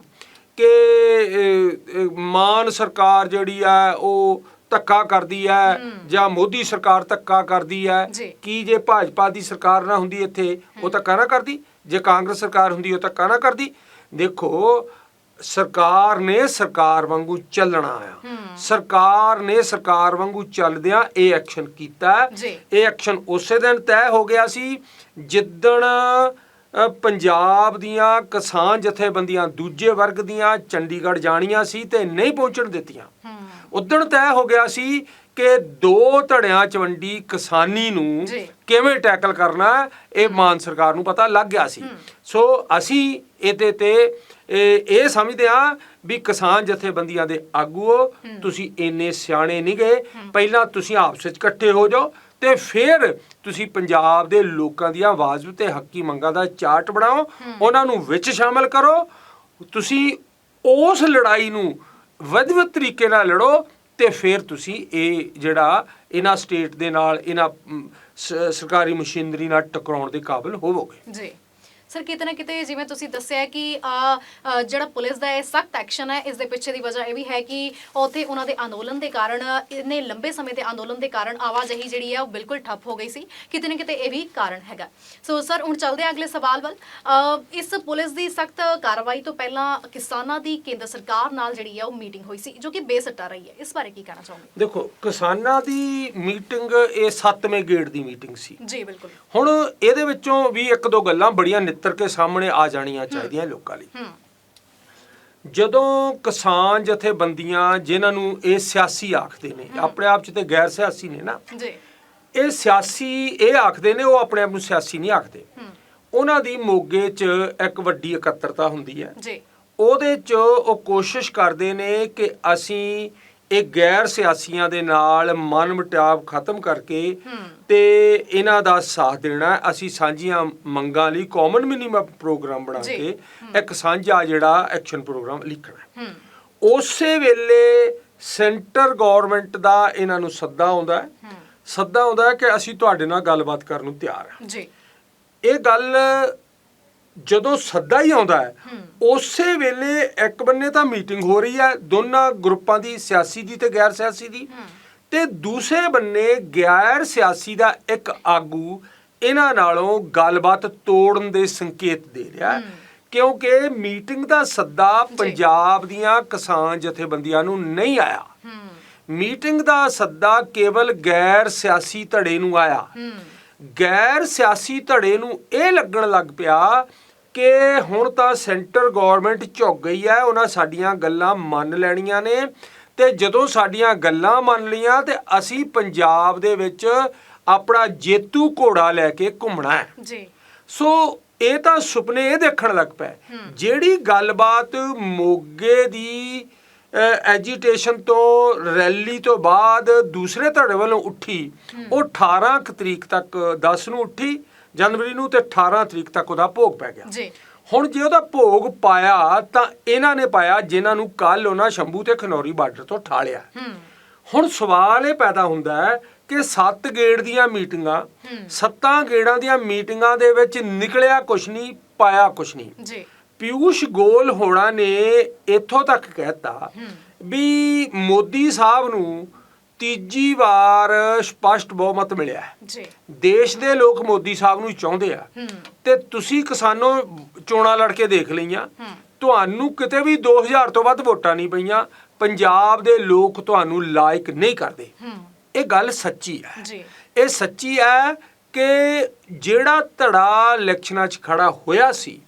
ਕਿ ਮਾਨ ਸਰਕਾਰ ਜਿਹੜੀ ਆ ਉਹ ਧੱਕਾ ਕਰਦੀ ਹੈ ਜਾਂ ਮੋਦੀ ਸਰਕਾਰ ਧੱਕਾ ਕਰਦੀ ਹੈ। ਕੀ ਜੇ ਭਾਜਪਾ ਦੀ ਸਰਕਾਰ ਨਾ ਹੁੰਦੀ ਇੱਥੇ ਉਹ ਧੱਕਾ ਨਾ ਕਰਦੀ? ਜੇ ਕਾਂਗਰਸ ਸਰਕਾਰ ਹੁੰਦੀ ਉਹ ਧੱਕਾ ਨਾ ਕਰਦੀ? ਦੇਖੋ ਸਰਕਾਰ ਨੇ ਸਰਕਾਰ ਵਾਂਗੂ ਚੱਲਣਾ ਆ। ਸਰਕਾਰ ਨੇ ਸਰਕਾਰ ਵਾਂਗੂ ਚੱਲਦਿਆਂ ਇਹ ਐਕਸ਼ਨ ਕੀਤਾ। ਇਹ ਐਕਸ਼ਨ ਉਸੇ ਦਿਨ ਤੈਅ ਹੋ ਗਿਆ ਸੀ ਜਿੱਦਣ ਪੰਜਾਬ ਦੀਆਂ ਕਿਸਾਨ ਜਥੇਬੰਦੀਆਂ ਦੂਜੇ ਵਰਗ ਦੀਆਂ ਚੰਡੀਗੜ੍ਹ ਜਾਣੀਆਂ ਸੀ ਤੇ ਨਹੀਂ ਪਹੁੰਚਣ ਦਿੱਤੀਆਂ। ਹੂੰ। ਉਦਣ ਤੈਅ ਹੋ ਗਿਆ ਸੀ ਕਿ ਦੋ ਧੜਿਆਂ ਚ ਵੰਡੀ ਕਿਸਾਨੀ ਨੂੰ। ਕਿਵੇਂ ਟੈਕਲ ਕਰਨਾ ਇਹ ਮਾਨ ਸਰਕਾਰ ਨੂੰ ਪਤਾ ਲੱਗ ਗਿਆ ਸੀ। ਸੋ ਅਸੀਂ ਇਹਦੇ ਤੇ ਇਹ ਸਮਝਦੇ ਹਾਂ ਵੀ ਕਿਸਾਨ ਜਥੇਬੰਦੀਆਂ ਦੇ ਆਗੂਓ ਤੁਸੀਂ ਇੰਨੇ ਸਿਆਣੇ ਨਹੀਂ ਗਏ। ਪਹਿਲਾਂ ਤੁਸੀਂ ਆਪਸ ਵਿੱਚ ਇਕੱਠੇ ਹੋ ਜਾਓ ਤੇ ਫਿਰ ਤੁਸੀਂ ਪੰਜਾਬ ਦੇ ਲੋਕਾਂ ਦੀਆਂ ਆਵਾਜ਼ ਤੇ ਹੱਕੀ ਮੰਗਾਂ ਦਾ ਚਾਰਟ ਬਣਾਓ ਉਹਨਾਂ ਨੂੰ ਵਿੱਚ ਸ਼ਾਮਲ ਕਰੋ ਤੁਸੀਂ ਉਸ ਲੜਾਈ ਨੂੰ ਵਧਵਤ ਤਰੀਕੇ ਨਾਲ ਲੜੋ ਤੇ ਫਿਰ ਤੁਸੀਂ ਇਹ ਜਿਹੜਾ ਇਹਨਾਂ ਸਟੇਟ ਦੇ ਨਾਲ ਇਹਨਾਂ ਸਰਕਾਰੀ ਮਸ਼ੀਨਰੀ ਨਾਲ ਟਕਰਾਉਣ ਦੇ ਕਾਬਿਲ ਹੋਵੋਗੇ। ਜੀ। ਸਰ ਕਿਤੇ ਨਾ ਕਿਤੇ ਜਿਵੇਂ ਤੁਸੀਂ ਦੱਸਿਆ ਕਿ ਅ, ਜਿਹੜਾ ਪੁਲਿਸ ਦਾ ਇਹ ਸਖਤ ਐਕਸ਼ਨ ਹੈ ਇਸ ਦੇ ਪਿੱਛੇ ਦੀ ਵਜ੍ਹਾ ਇਹ ਵੀ ਹੈ ਕਿ ਉੱਥੇ ਉਹਨਾਂ ਦੇ ਅੰਦੋਲਨ ਦੇ ਕਾਰਨ ਇੰਨੇ ਲੰਬੇ ਸਮੇਂ ਦੇ ਅੰਦੋਲਨ ਦੇ ਕਾਰਨ ਆਵਾਜਾਈ ਜਿਹੜੀ ਹੈ ਉਹ ਬਿਲਕੁਲ ਠੱਪ ਹੋ ਗਈ ਸੀ। ਕਿਤੇ ਨਾ ਕਿਤੇ ਇਹ ਵੀ ਕਾਰਨ ਹੈਗਾ। ਸੋ ਸਰ ਹੁਣ ਚੱਲਦੇ ਹਾਂ ਅਗਲੇ ਸਵਾਲ ਵੱਲ। ਇਸ ਪੁਲਿਸ ਦੀ ਸਖਤ ਕਾਰਵਾਈ ਤੋਂ ਪਹਿਲਾਂ ਕਿਸਾਨਾਂ ਦੀ ਕੇਂਦਰ ਸਰਕਾਰ ਨਾਲ ਜਿਹੜੀ ਹੈ ਉਹ ਮੀਟਿੰਗ ਹੋਈ ਸੀ ਜੋ ਕਿ ਬੇਸੱਟਾ ਰਹੀ ਹੈ। ਇਸ ਬਾਰੇ ਕੀ ਕਹਿਣਾ ਚਾਹੋਗੇ? ਦੇਖੋ ਕਿਸਾਨਾਂ ਦੀ ਮੀਟਿੰਗ ਇਹ 7ਵੇਂ ਗੇੜ ਦੀ ਮੀਟਿੰਗ ਸੀ। ਜੀ ਬਿਲਕੁਲ। ਹੁਣ ਇਹਦੇ ਵਿੱਚੋਂ ਵੀ ਇੱਕ ਦੋ ਗੱਲਾਂ ਬੜੀਆਂ ਨਿੱਤਰ ਕੇ ਸਾਹਮਣੇ ਆ ਜਾਣੀਆਂ ਚਾਹੀਦੀਆਂ ਲੋਕਾਂ ਲਈ। ਜਦੋਂ ਕਿਸਾਨ ਜਥੇਬੰਦੀਆਂ ਜਿਨ੍ਹਾਂ ਨੂੰ ਇਹ ਸਿਆਸੀ ਆਖਦੇ ਨੇ ਆਪਣੇ ਆਪ 'ਚ ਤੇ ਗੈਰ ਸਿਆਸੀ ਨੇ ਨਾ ਜੀ। ਇਹ ਸਿਆਸੀ ਇਹ ਆਖਦੇ ਨੇ ਉਹ ਆਪਣੇ ਆਪ ਨੂੰ ਸਿਆਸੀ ਨਹੀਂ ਆਖਦੇ। ਉਹਨਾਂ ਦੀ ਮੋਗੇ 'ਚ ਇੱਕ ਵੱਡੀ ਇਕੱਤਰਤਾ ਹੁੰਦੀ ਹੈ। ਜੀ। ਉਹਦੇ 'ਚ ਉਹ ਕੋਸ਼ਿਸ਼ ਕਰਦੇ ਨੇ ਕਿ ਅਸੀਂ ਇਹ ਗੈਰ ਸਿਆਸੀਆਂ ਦੇ ਨਾਲ ਮਨਮਟਾਵ ਖਤਮ ਕਰਕੇ ਤੇ ਇਹਨਾਂ ਦਾ ਸਾਥ ਦੇਣਾ। ਅਸੀਂ ਸਾਂਝੀਆਂ ਮੰਗਾਂ ਲਈ ਕਾਮਨ ਮਿਨੀਮਮ ਪ੍ਰੋਗਰਾਮ ਬਣਾ। ਕੇ ਇੱਕ ਸਾਂਝਾ ਜਿਹੜਾ ਐਕਸ਼ਨ ਪ੍ਰੋਗਰਾਮ ਲਿਖਣਾ ਉਸੇ ਵੇਲੇ ਸੈਂਟਰ ਗਵਰਨਮੈਂਟ ਦਾ ਇਹਨਾਂ ਨੂੰ ਸੱਦਾ ਆਉਂਦਾ ਹੂੰ। ਸੱਦਾ ਆਉਂਦਾ ਹੈ ਕਿ ਅਸੀਂ ਤੁਹਾਡੇ ਨਾਲ ਗੱਲਬਾਤ ਕਰਨ ਨੂੰ ਤਿਆਰ ਹਾਂ। ਜੀ। ਇਹ ਗੱਲ ਜਦੋਂ ਸੱਦਾ ਹੀ ਆਉਂਦਾ ਹੈ ਉਸੇ ਵੇਲੇ ਇੱਕ ਬੰਨੇ ਤਾਂ ਮੀਟਿੰਗ ਹੋ ਰਹੀ ਹੈ ਦੋਨਾਂ ਗਰੁੱਪਾਂ ਦੀ ਸਿਆਸੀ ਦੀ ਤੇ ਗੈਰ ਸਿਆਸੀ ਦੀ। ਤੇ ਦੂਸਰੇ ਬੰਨੇ ਗੈਰ ਸਿਆਸੀ ਦਾ ਇੱਕ ਆਗੂ ਇਹਨਾਂ ਨਾਲੋਂ ਗੱਲਬਾਤ ਤੋੜਨ ਦੇ ਸੰਕੇਤ ਦੇ ਰਿਹਾ। ਕਿਉਂਕਿ ਮੀਟਿੰਗ ਦਾ ਸੱਦਾ ਪੰਜਾਬ ਦੀਆਂ ਕਿਸਾਨ ਜਥੇਬੰਦੀਆਂ ਨੂੰ ਨਹੀਂ ਆਇਆ। ਮੀਟਿੰਗ ਦਾ ਸੱਦਾ ਕੇਵਲ ਗੈਰ ਸਿਆਸੀ ਧੜੇ ਨੂੰ ਆਇਆ। ਗੈਰ ਸਿਆਸੀ ਧੜੇ ਨੂੰ ਇਹ ਲੱਗਣ ਲੱਗ ਪਿਆ ਕਿ ਹੁਣ ਤਾਂ ਸੈਂਟਰ ਗਵਰਨਮੈਂਟ ਝੁੱਕ ਗਈ ਹੈ ਉਹਨਾਂ ਸਾਡੀਆਂ ਗੱਲਾਂ ਮੰਨ ਲੈਣੀਆਂ ਨੇ ਤੇ ਜਦੋਂ ਸਾਡੀਆਂ ਗੱਲਾਂ ਮੰਨ ਲਈਆਂ ਤੇ ਅਸੀਂ ਪੰਜਾਬ ਦੇ ਵਿੱਚ ਆਪਣਾ ਜੇਤੂ ਘੋੜਾ ਲੈ ਕੇ ਘੁੰਮਣਾ ਹੈ। ਜੀ। ਸੋ ਇਹ ਤਾਂ ਸੁਪਨੇ ਇਹ ਦੇਖਣ ਲੱਗ ਪਏ। ਜਿਹੜੀ ਗੱਲਬਾਤ ਮੋਗੇ ਦੀ ਐਜੀਟੇਸ਼ਨ ਤੋਂ ਰੈਲੀ ਤੋਂ ਬਾਅਦ ਦੂਸਰੇ ਧੜੇ ਵੱਲੋਂ ਉੱਠੀ ਉਹ 18 ਕੁ ਤਰੀਕ ਤੱਕ 10 ਨੂੰ ਉੱਠੀ। ਜਨਵਰੀ ਨੂੰ ਤੇ 18 ਤਰੀਕ ਤੱਕ ਉਹਦਾ ਭੋਗ ਪੈ ਗਿਆ। ਜੀ। ਹੁਣ ਜੇ ਉਹਦਾ ਭੋਗ ਪਾਇਆ ਤਾਂ ਇਹਨਾਂ ਨੇ ਪਾਇਆ ਜਿਨ੍ਹਾਂ ਨੂੰ ਕੱਲ ਉਹਨਾਂ ਸ਼ੰਭੂ ਤੇ ਖਨੌਰੀ ਬਾਰਡਰ ਤੋਂ ਠਾਲਿਆ। ਹੁਣ ਸਵਾਲ ਇਹ ਪੈਦਾ ਹੁੰਦਾ ਹੈ ਕਿ ਸੱਤ ਗੇੜ ਦੀਆਂ ਮੀਟਿੰਗਾਂ। ਸੱਤਾਂ ਗੇੜਾਂ ਦੀਆਂ ਮੀਟਿੰਗਾਂ ਦੇ ਵਿੱਚ ਨਿਕਲਿਆ ਕੁਛ ਨਹੀਂ ਪਾਇਆ ਕੁਛ ਨਹੀਂ। ਜੀ। ਪਿਊਸ਼ ਗੋਲ ਹੋਣਾ ਨੇ ਇੱਥੋਂ ਤੱਕ ਕਹਿਤਾ ਵੀ ਮੋਦੀ ਸਾਹਿਬ ਨੂੰ ਤੀਜੀ ਵਾਰ ਸਪਸ਼ਟ ਬਹੁਮਤ ਮਿਲਿਆ ਹੈ। ਜੀ। ਦੇਸ਼ ਦੇ ਲੋਕ ਮੋਦੀ ਸਾਹਿਬ ਨੂੰ ਚਾਹੁੰਦੇ ਆ। ਤੇ ਤੁਸੀਂ ਕਿਸਾਨੋਂ ਚੋਣਾਂ ਲੜ ਕੇ ਦੇਖ ਲਈਆਂ। ਤੁਹਾਨੂੰ ਕਿਤੇ ਵੀ 2000 ਤੋਂ ਵੱਧ ਵੋਟਾਂ ਨਹੀਂ ਪਈਆਂ। ਪੰਜਾਬ ਦੇ ਲੋਕ ਤੁਹਾਨੂੰ ਲਾਇਕ ਨਹੀਂ ਕਰਦੇ। ਇਹ ਗੱਲ ਸੱਚੀ ਹੈ। ਜੀ। ਇਹ ਸੱਚੀ ਹੈ ਕਿ ਜਿਹੜਾ ਧੜਾ ਇਲੈਕਸ਼ਨਾਂ 'ਚ ਖੜਾ ਹੋਇਆ ਸੀ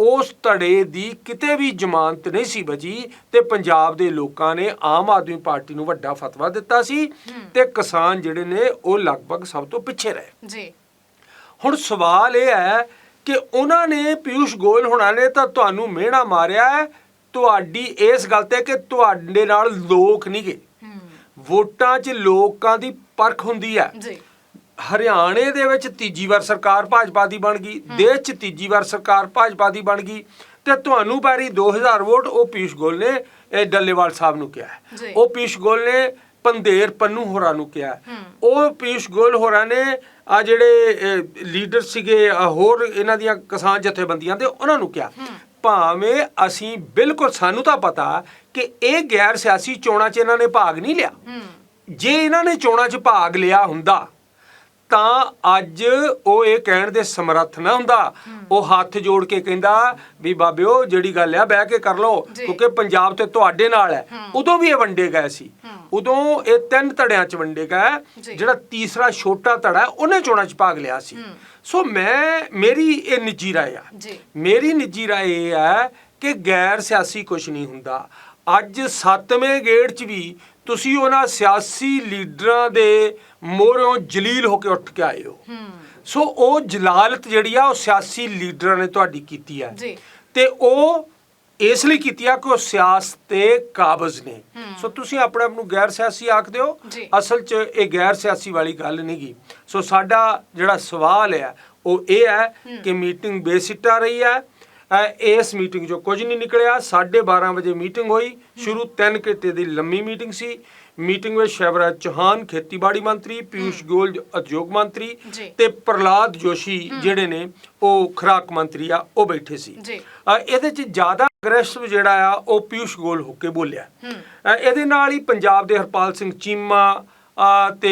ਉਸ ਧੜੇ ਦੀ ਕਿਤੇ ਵੀ ਜ਼ਮਾਨਤ ਨਹੀਂ ਸੀ ਬਜੀ ਤੇ ਪੰਜਾਬ ਦੇ ਲੋਕਾਂ ਨੇ ਆਮ ਆਦਮੀ ਪਾਰਟੀ ਨੂੰ ਵੱਡਾ ਫਤਵਾ ਦਿੱਤਾ ਸੀ। ਤੇ ਕਿਸਾਨ ਜਿਹੜੇ ਨੇ ਉਹ ਲਗਭਗ ਸਭ ਤੋਂ ਪਿੱਛੇ ਰਹੇ। ਜੀ। ਹੁਣ ਸਵਾਲ ਇਹ ਹੈ ਕਿ ਉਹਨਾਂ ਨੇ ਪਿਊਸ਼ ਗੋਇਲ ਹੋਣਾ ਨੇ ਤਾਂ ਤੁਹਾਨੂੰ ਮਿਹਣਾ ਮਾਰਿਆ ਹੈ ਤੁਹਾਡੀ ਇਸ ਗੱਲ ਤੇ ਕਿ ਤੁਹਾਡੇ ਨਾਲ ਲੋਕ ਨਹੀਂ ਗਏ। ਹੂੰ। ਵੋਟਾਂ 'ਚ ਲੋਕਾਂ ਦੀ ਪਰਖ ਹੁੰਦੀ ਹੈ। ਜੀ। ਹਰਿਆਣੇ ਦੇ ਵਿੱਚ ਤੀਜੀ ਵਾਰ ਸਰਕਾਰ ਭਾਜਪਾ ਦੀ ਬਣ ਗਈ ਦੇਸ਼ 'ਚ ਤੀਜੀ ਵਾਰ ਸਰਕਾਰ ਭਾਜਪਾ ਦੀ ਬਣ ਗਈ ਤੇ ਤੁਹਾਨੂੰ ਪੈਰੀ 2000 ਵੋਟ ਉਹ ਪੀਸ਼ ਗੋਲ ਨੇ ਇਹ ਡੱਲੇਵਾਲ ਸਾਹਿਬ ਨੂੰ ਕਿਹਾ ਹੈ। ਉਹ ਪੀਸ਼ ਗੋਲ ਨੇ ਪੰਦੇਰ ਪੰਨੂ ਹੋਰਾਂ ਨੂੰ ਕਿਹਾ ਹੈ। ਉਹ ਪੀਸ਼ ਗੋਲ ਹੋਰਾਂ ਨੇ ਆ ਜਿਹੜੇ ਲੀਡਰ ਸੀਗੇ ਆਹ ਹੋਰ ਇਹਨਾਂ ਦੀਆਂ ਕਿਸਾਨ ਜਥੇਬੰਦੀਆਂ ਦੇ ਉਹਨਾਂ ਨੂੰ ਕਿਹਾ। ਭਾਵੇਂ ਅਸੀਂ ਬਿਲਕੁਲ ਸਾਨੂੰ ਤਾਂ ਪਤਾ ਕਿ ਇਹ ਗੈਰ ਸਿਆਸੀ ਚੋਣਾਂ 'ਚ ਇਹਨਾਂ ਨੇ ਭਾਗ ਨਹੀਂ ਲਿਆ। ਜੇ ਇਹਨਾਂ ਨੇ ਚੋਣਾਂ 'ਚ ਭਾਗ ਲਿਆ ਹੁੰਦਾ ਤਾਂ ਅੱਜ ਉਹ ਇਹ ਕਹਿਣ ਦੇ ਸਮਰੱਥ ਨਾ ਹੁੰਦਾ ਉਹ ਹੱਥ ਜੋੜ ਕੇ ਕਹਿੰਦਾ ਵੀ ਬਾਬਿਓ ਜਿਹੜੀ ਗੱਲ ਆ ਬਹਿ ਕੇ ਕਰ ਲਓ। ਕਿਉਂਕਿ ਪੰਜਾਬ ਤੇ ਤੁਹਾਡੇ ਨਾਲ ਹੈ। ਉਦੋਂ ਵੀ ਇਹ ਵੰਡੇ ਗਏ ਸੀ। ਉਦੋਂ ਇਹ ਤਿੰਨ ਧੜਿਆਂ 'ਚ ਵੰਡੇ ਗਏ। ਜਿਹੜਾ ਤੀਸਰਾ ਛੋਟਾ ਧੜਾ ਉਹਨੇ ਚੋਣਾਂ 'ਚ ਭਾਗ ਲਿਆ ਸੀ। ਸੋ ਮੈਂ ਮੇਰੀ ਇਹ ਨਿੱਜੀ ਰਾਏ ਆ ਮੇਰੀ ਨਿੱਜੀ ਰਾਏ ਇਹ ਹੈ ਕਿ ਗੈਰ ਸਿਆਸੀ ਕੁਝ ਨਹੀਂ ਹੁੰਦਾ ਅੱਜ ਸੱਤਵੇਂ ਗੇੜ 'ਚ ਵੀ ਤੁਸੀਂ ਉਹਨਾਂ ਸਿਆਸੀ ਲੀਡਰਾਂ ਦੇ ਮੋਹਰੋਂ ਜਲੀਲ ਹੋ ਕੇ ਉੱਠ ਕੇ ਆਏ ਹੋ। ਸੋ ਉਹ ਜਲਾਲਤ ਜਿਹੜੀ ਆ ਉਹ ਸਿਆਸੀ ਲੀਡਰਾਂ ਨੇ ਤੁਹਾਡੀ ਕੀਤੀ ਜੀ। ਤੇ ਉਹ ਇਸ ਲਈ ਕੀਤੀ ਆ ਕਿ ਉਹ ਸਿਆਸਤ ਤੇ ਕਾਬਜ਼ ਨੇ। ਸੋ ਤੁਸੀਂ ਆਪਣੇ ਆਪ ਨੂੰ ਗੈਰ ਸਿਆਸੀ ਆਖਦੇ ਹੋ। ਜੀ। ਅਸਲ 'ਚ ਇਹ ਗੈਰ ਸਿਆਸੀ ਵਾਲੀ ਗੱਲ ਨਹੀਂਗੀ। ਸੋ ਸਾਡਾ ਜਿਹੜਾ ਸਵਾਲ ਹੈ ਉਹ ਇਹ ਹੈ। ਕਿ ਮੀਟਿੰਗ ਬੇਸਿੱਟਾ ਰਹੀ ਹੈ ਇਸ ਮੀਟਿੰਗ 'ਚੋਂ ਕੁਝ ਨਹੀਂ ਨਿਕਲਿਆ। 12:30 ਵਜੇ ਮੀਟਿੰਗ ਹੋਈ। ਸ਼ੁਰੂ 3 ਘੰਟੇ ਦੀ ਲੰਮੀ ਮੀਟਿੰਗ ਸੀ। ਮੀਟਿੰਗ ਵਿੱਚ ਸ਼ਿਵਰਾਜ ਚੌਹਾਨ ਖੇਤੀਬਾੜੀ ਮੰਤਰੀ ਪਿਊਸ਼ ਗੋਇਲ ਉਦਯੋਗ ਮੰਤਰੀ। ਤੇ ਪ੍ਰਲਾਦ ਜੋਸ਼ੀ ਜਿਹੜੇ ਨੇ ਉਹ ਖੁਰਾਕ ਮੰਤਰੀ ਆ ਉਹ ਬੈਠੇ ਸੀ। ਇਹਦੇ ਚ ਜ਼ਿਆਦਾ ਅਗਰੈਸਿਵ ਜਿਹੜਾ ਆ ਉਹ ਪਿਊਸ਼ ਗੋਇਲ ਹੋ ਕੇ ਬੋਲਿਆ। ਇਹਦੇ ਨਾਲ ਹੀ ਪੰਜਾਬ ਦੇ ਹਰਪਾਲ ਸਿੰਘ ਚੀਮਾ ਤੇ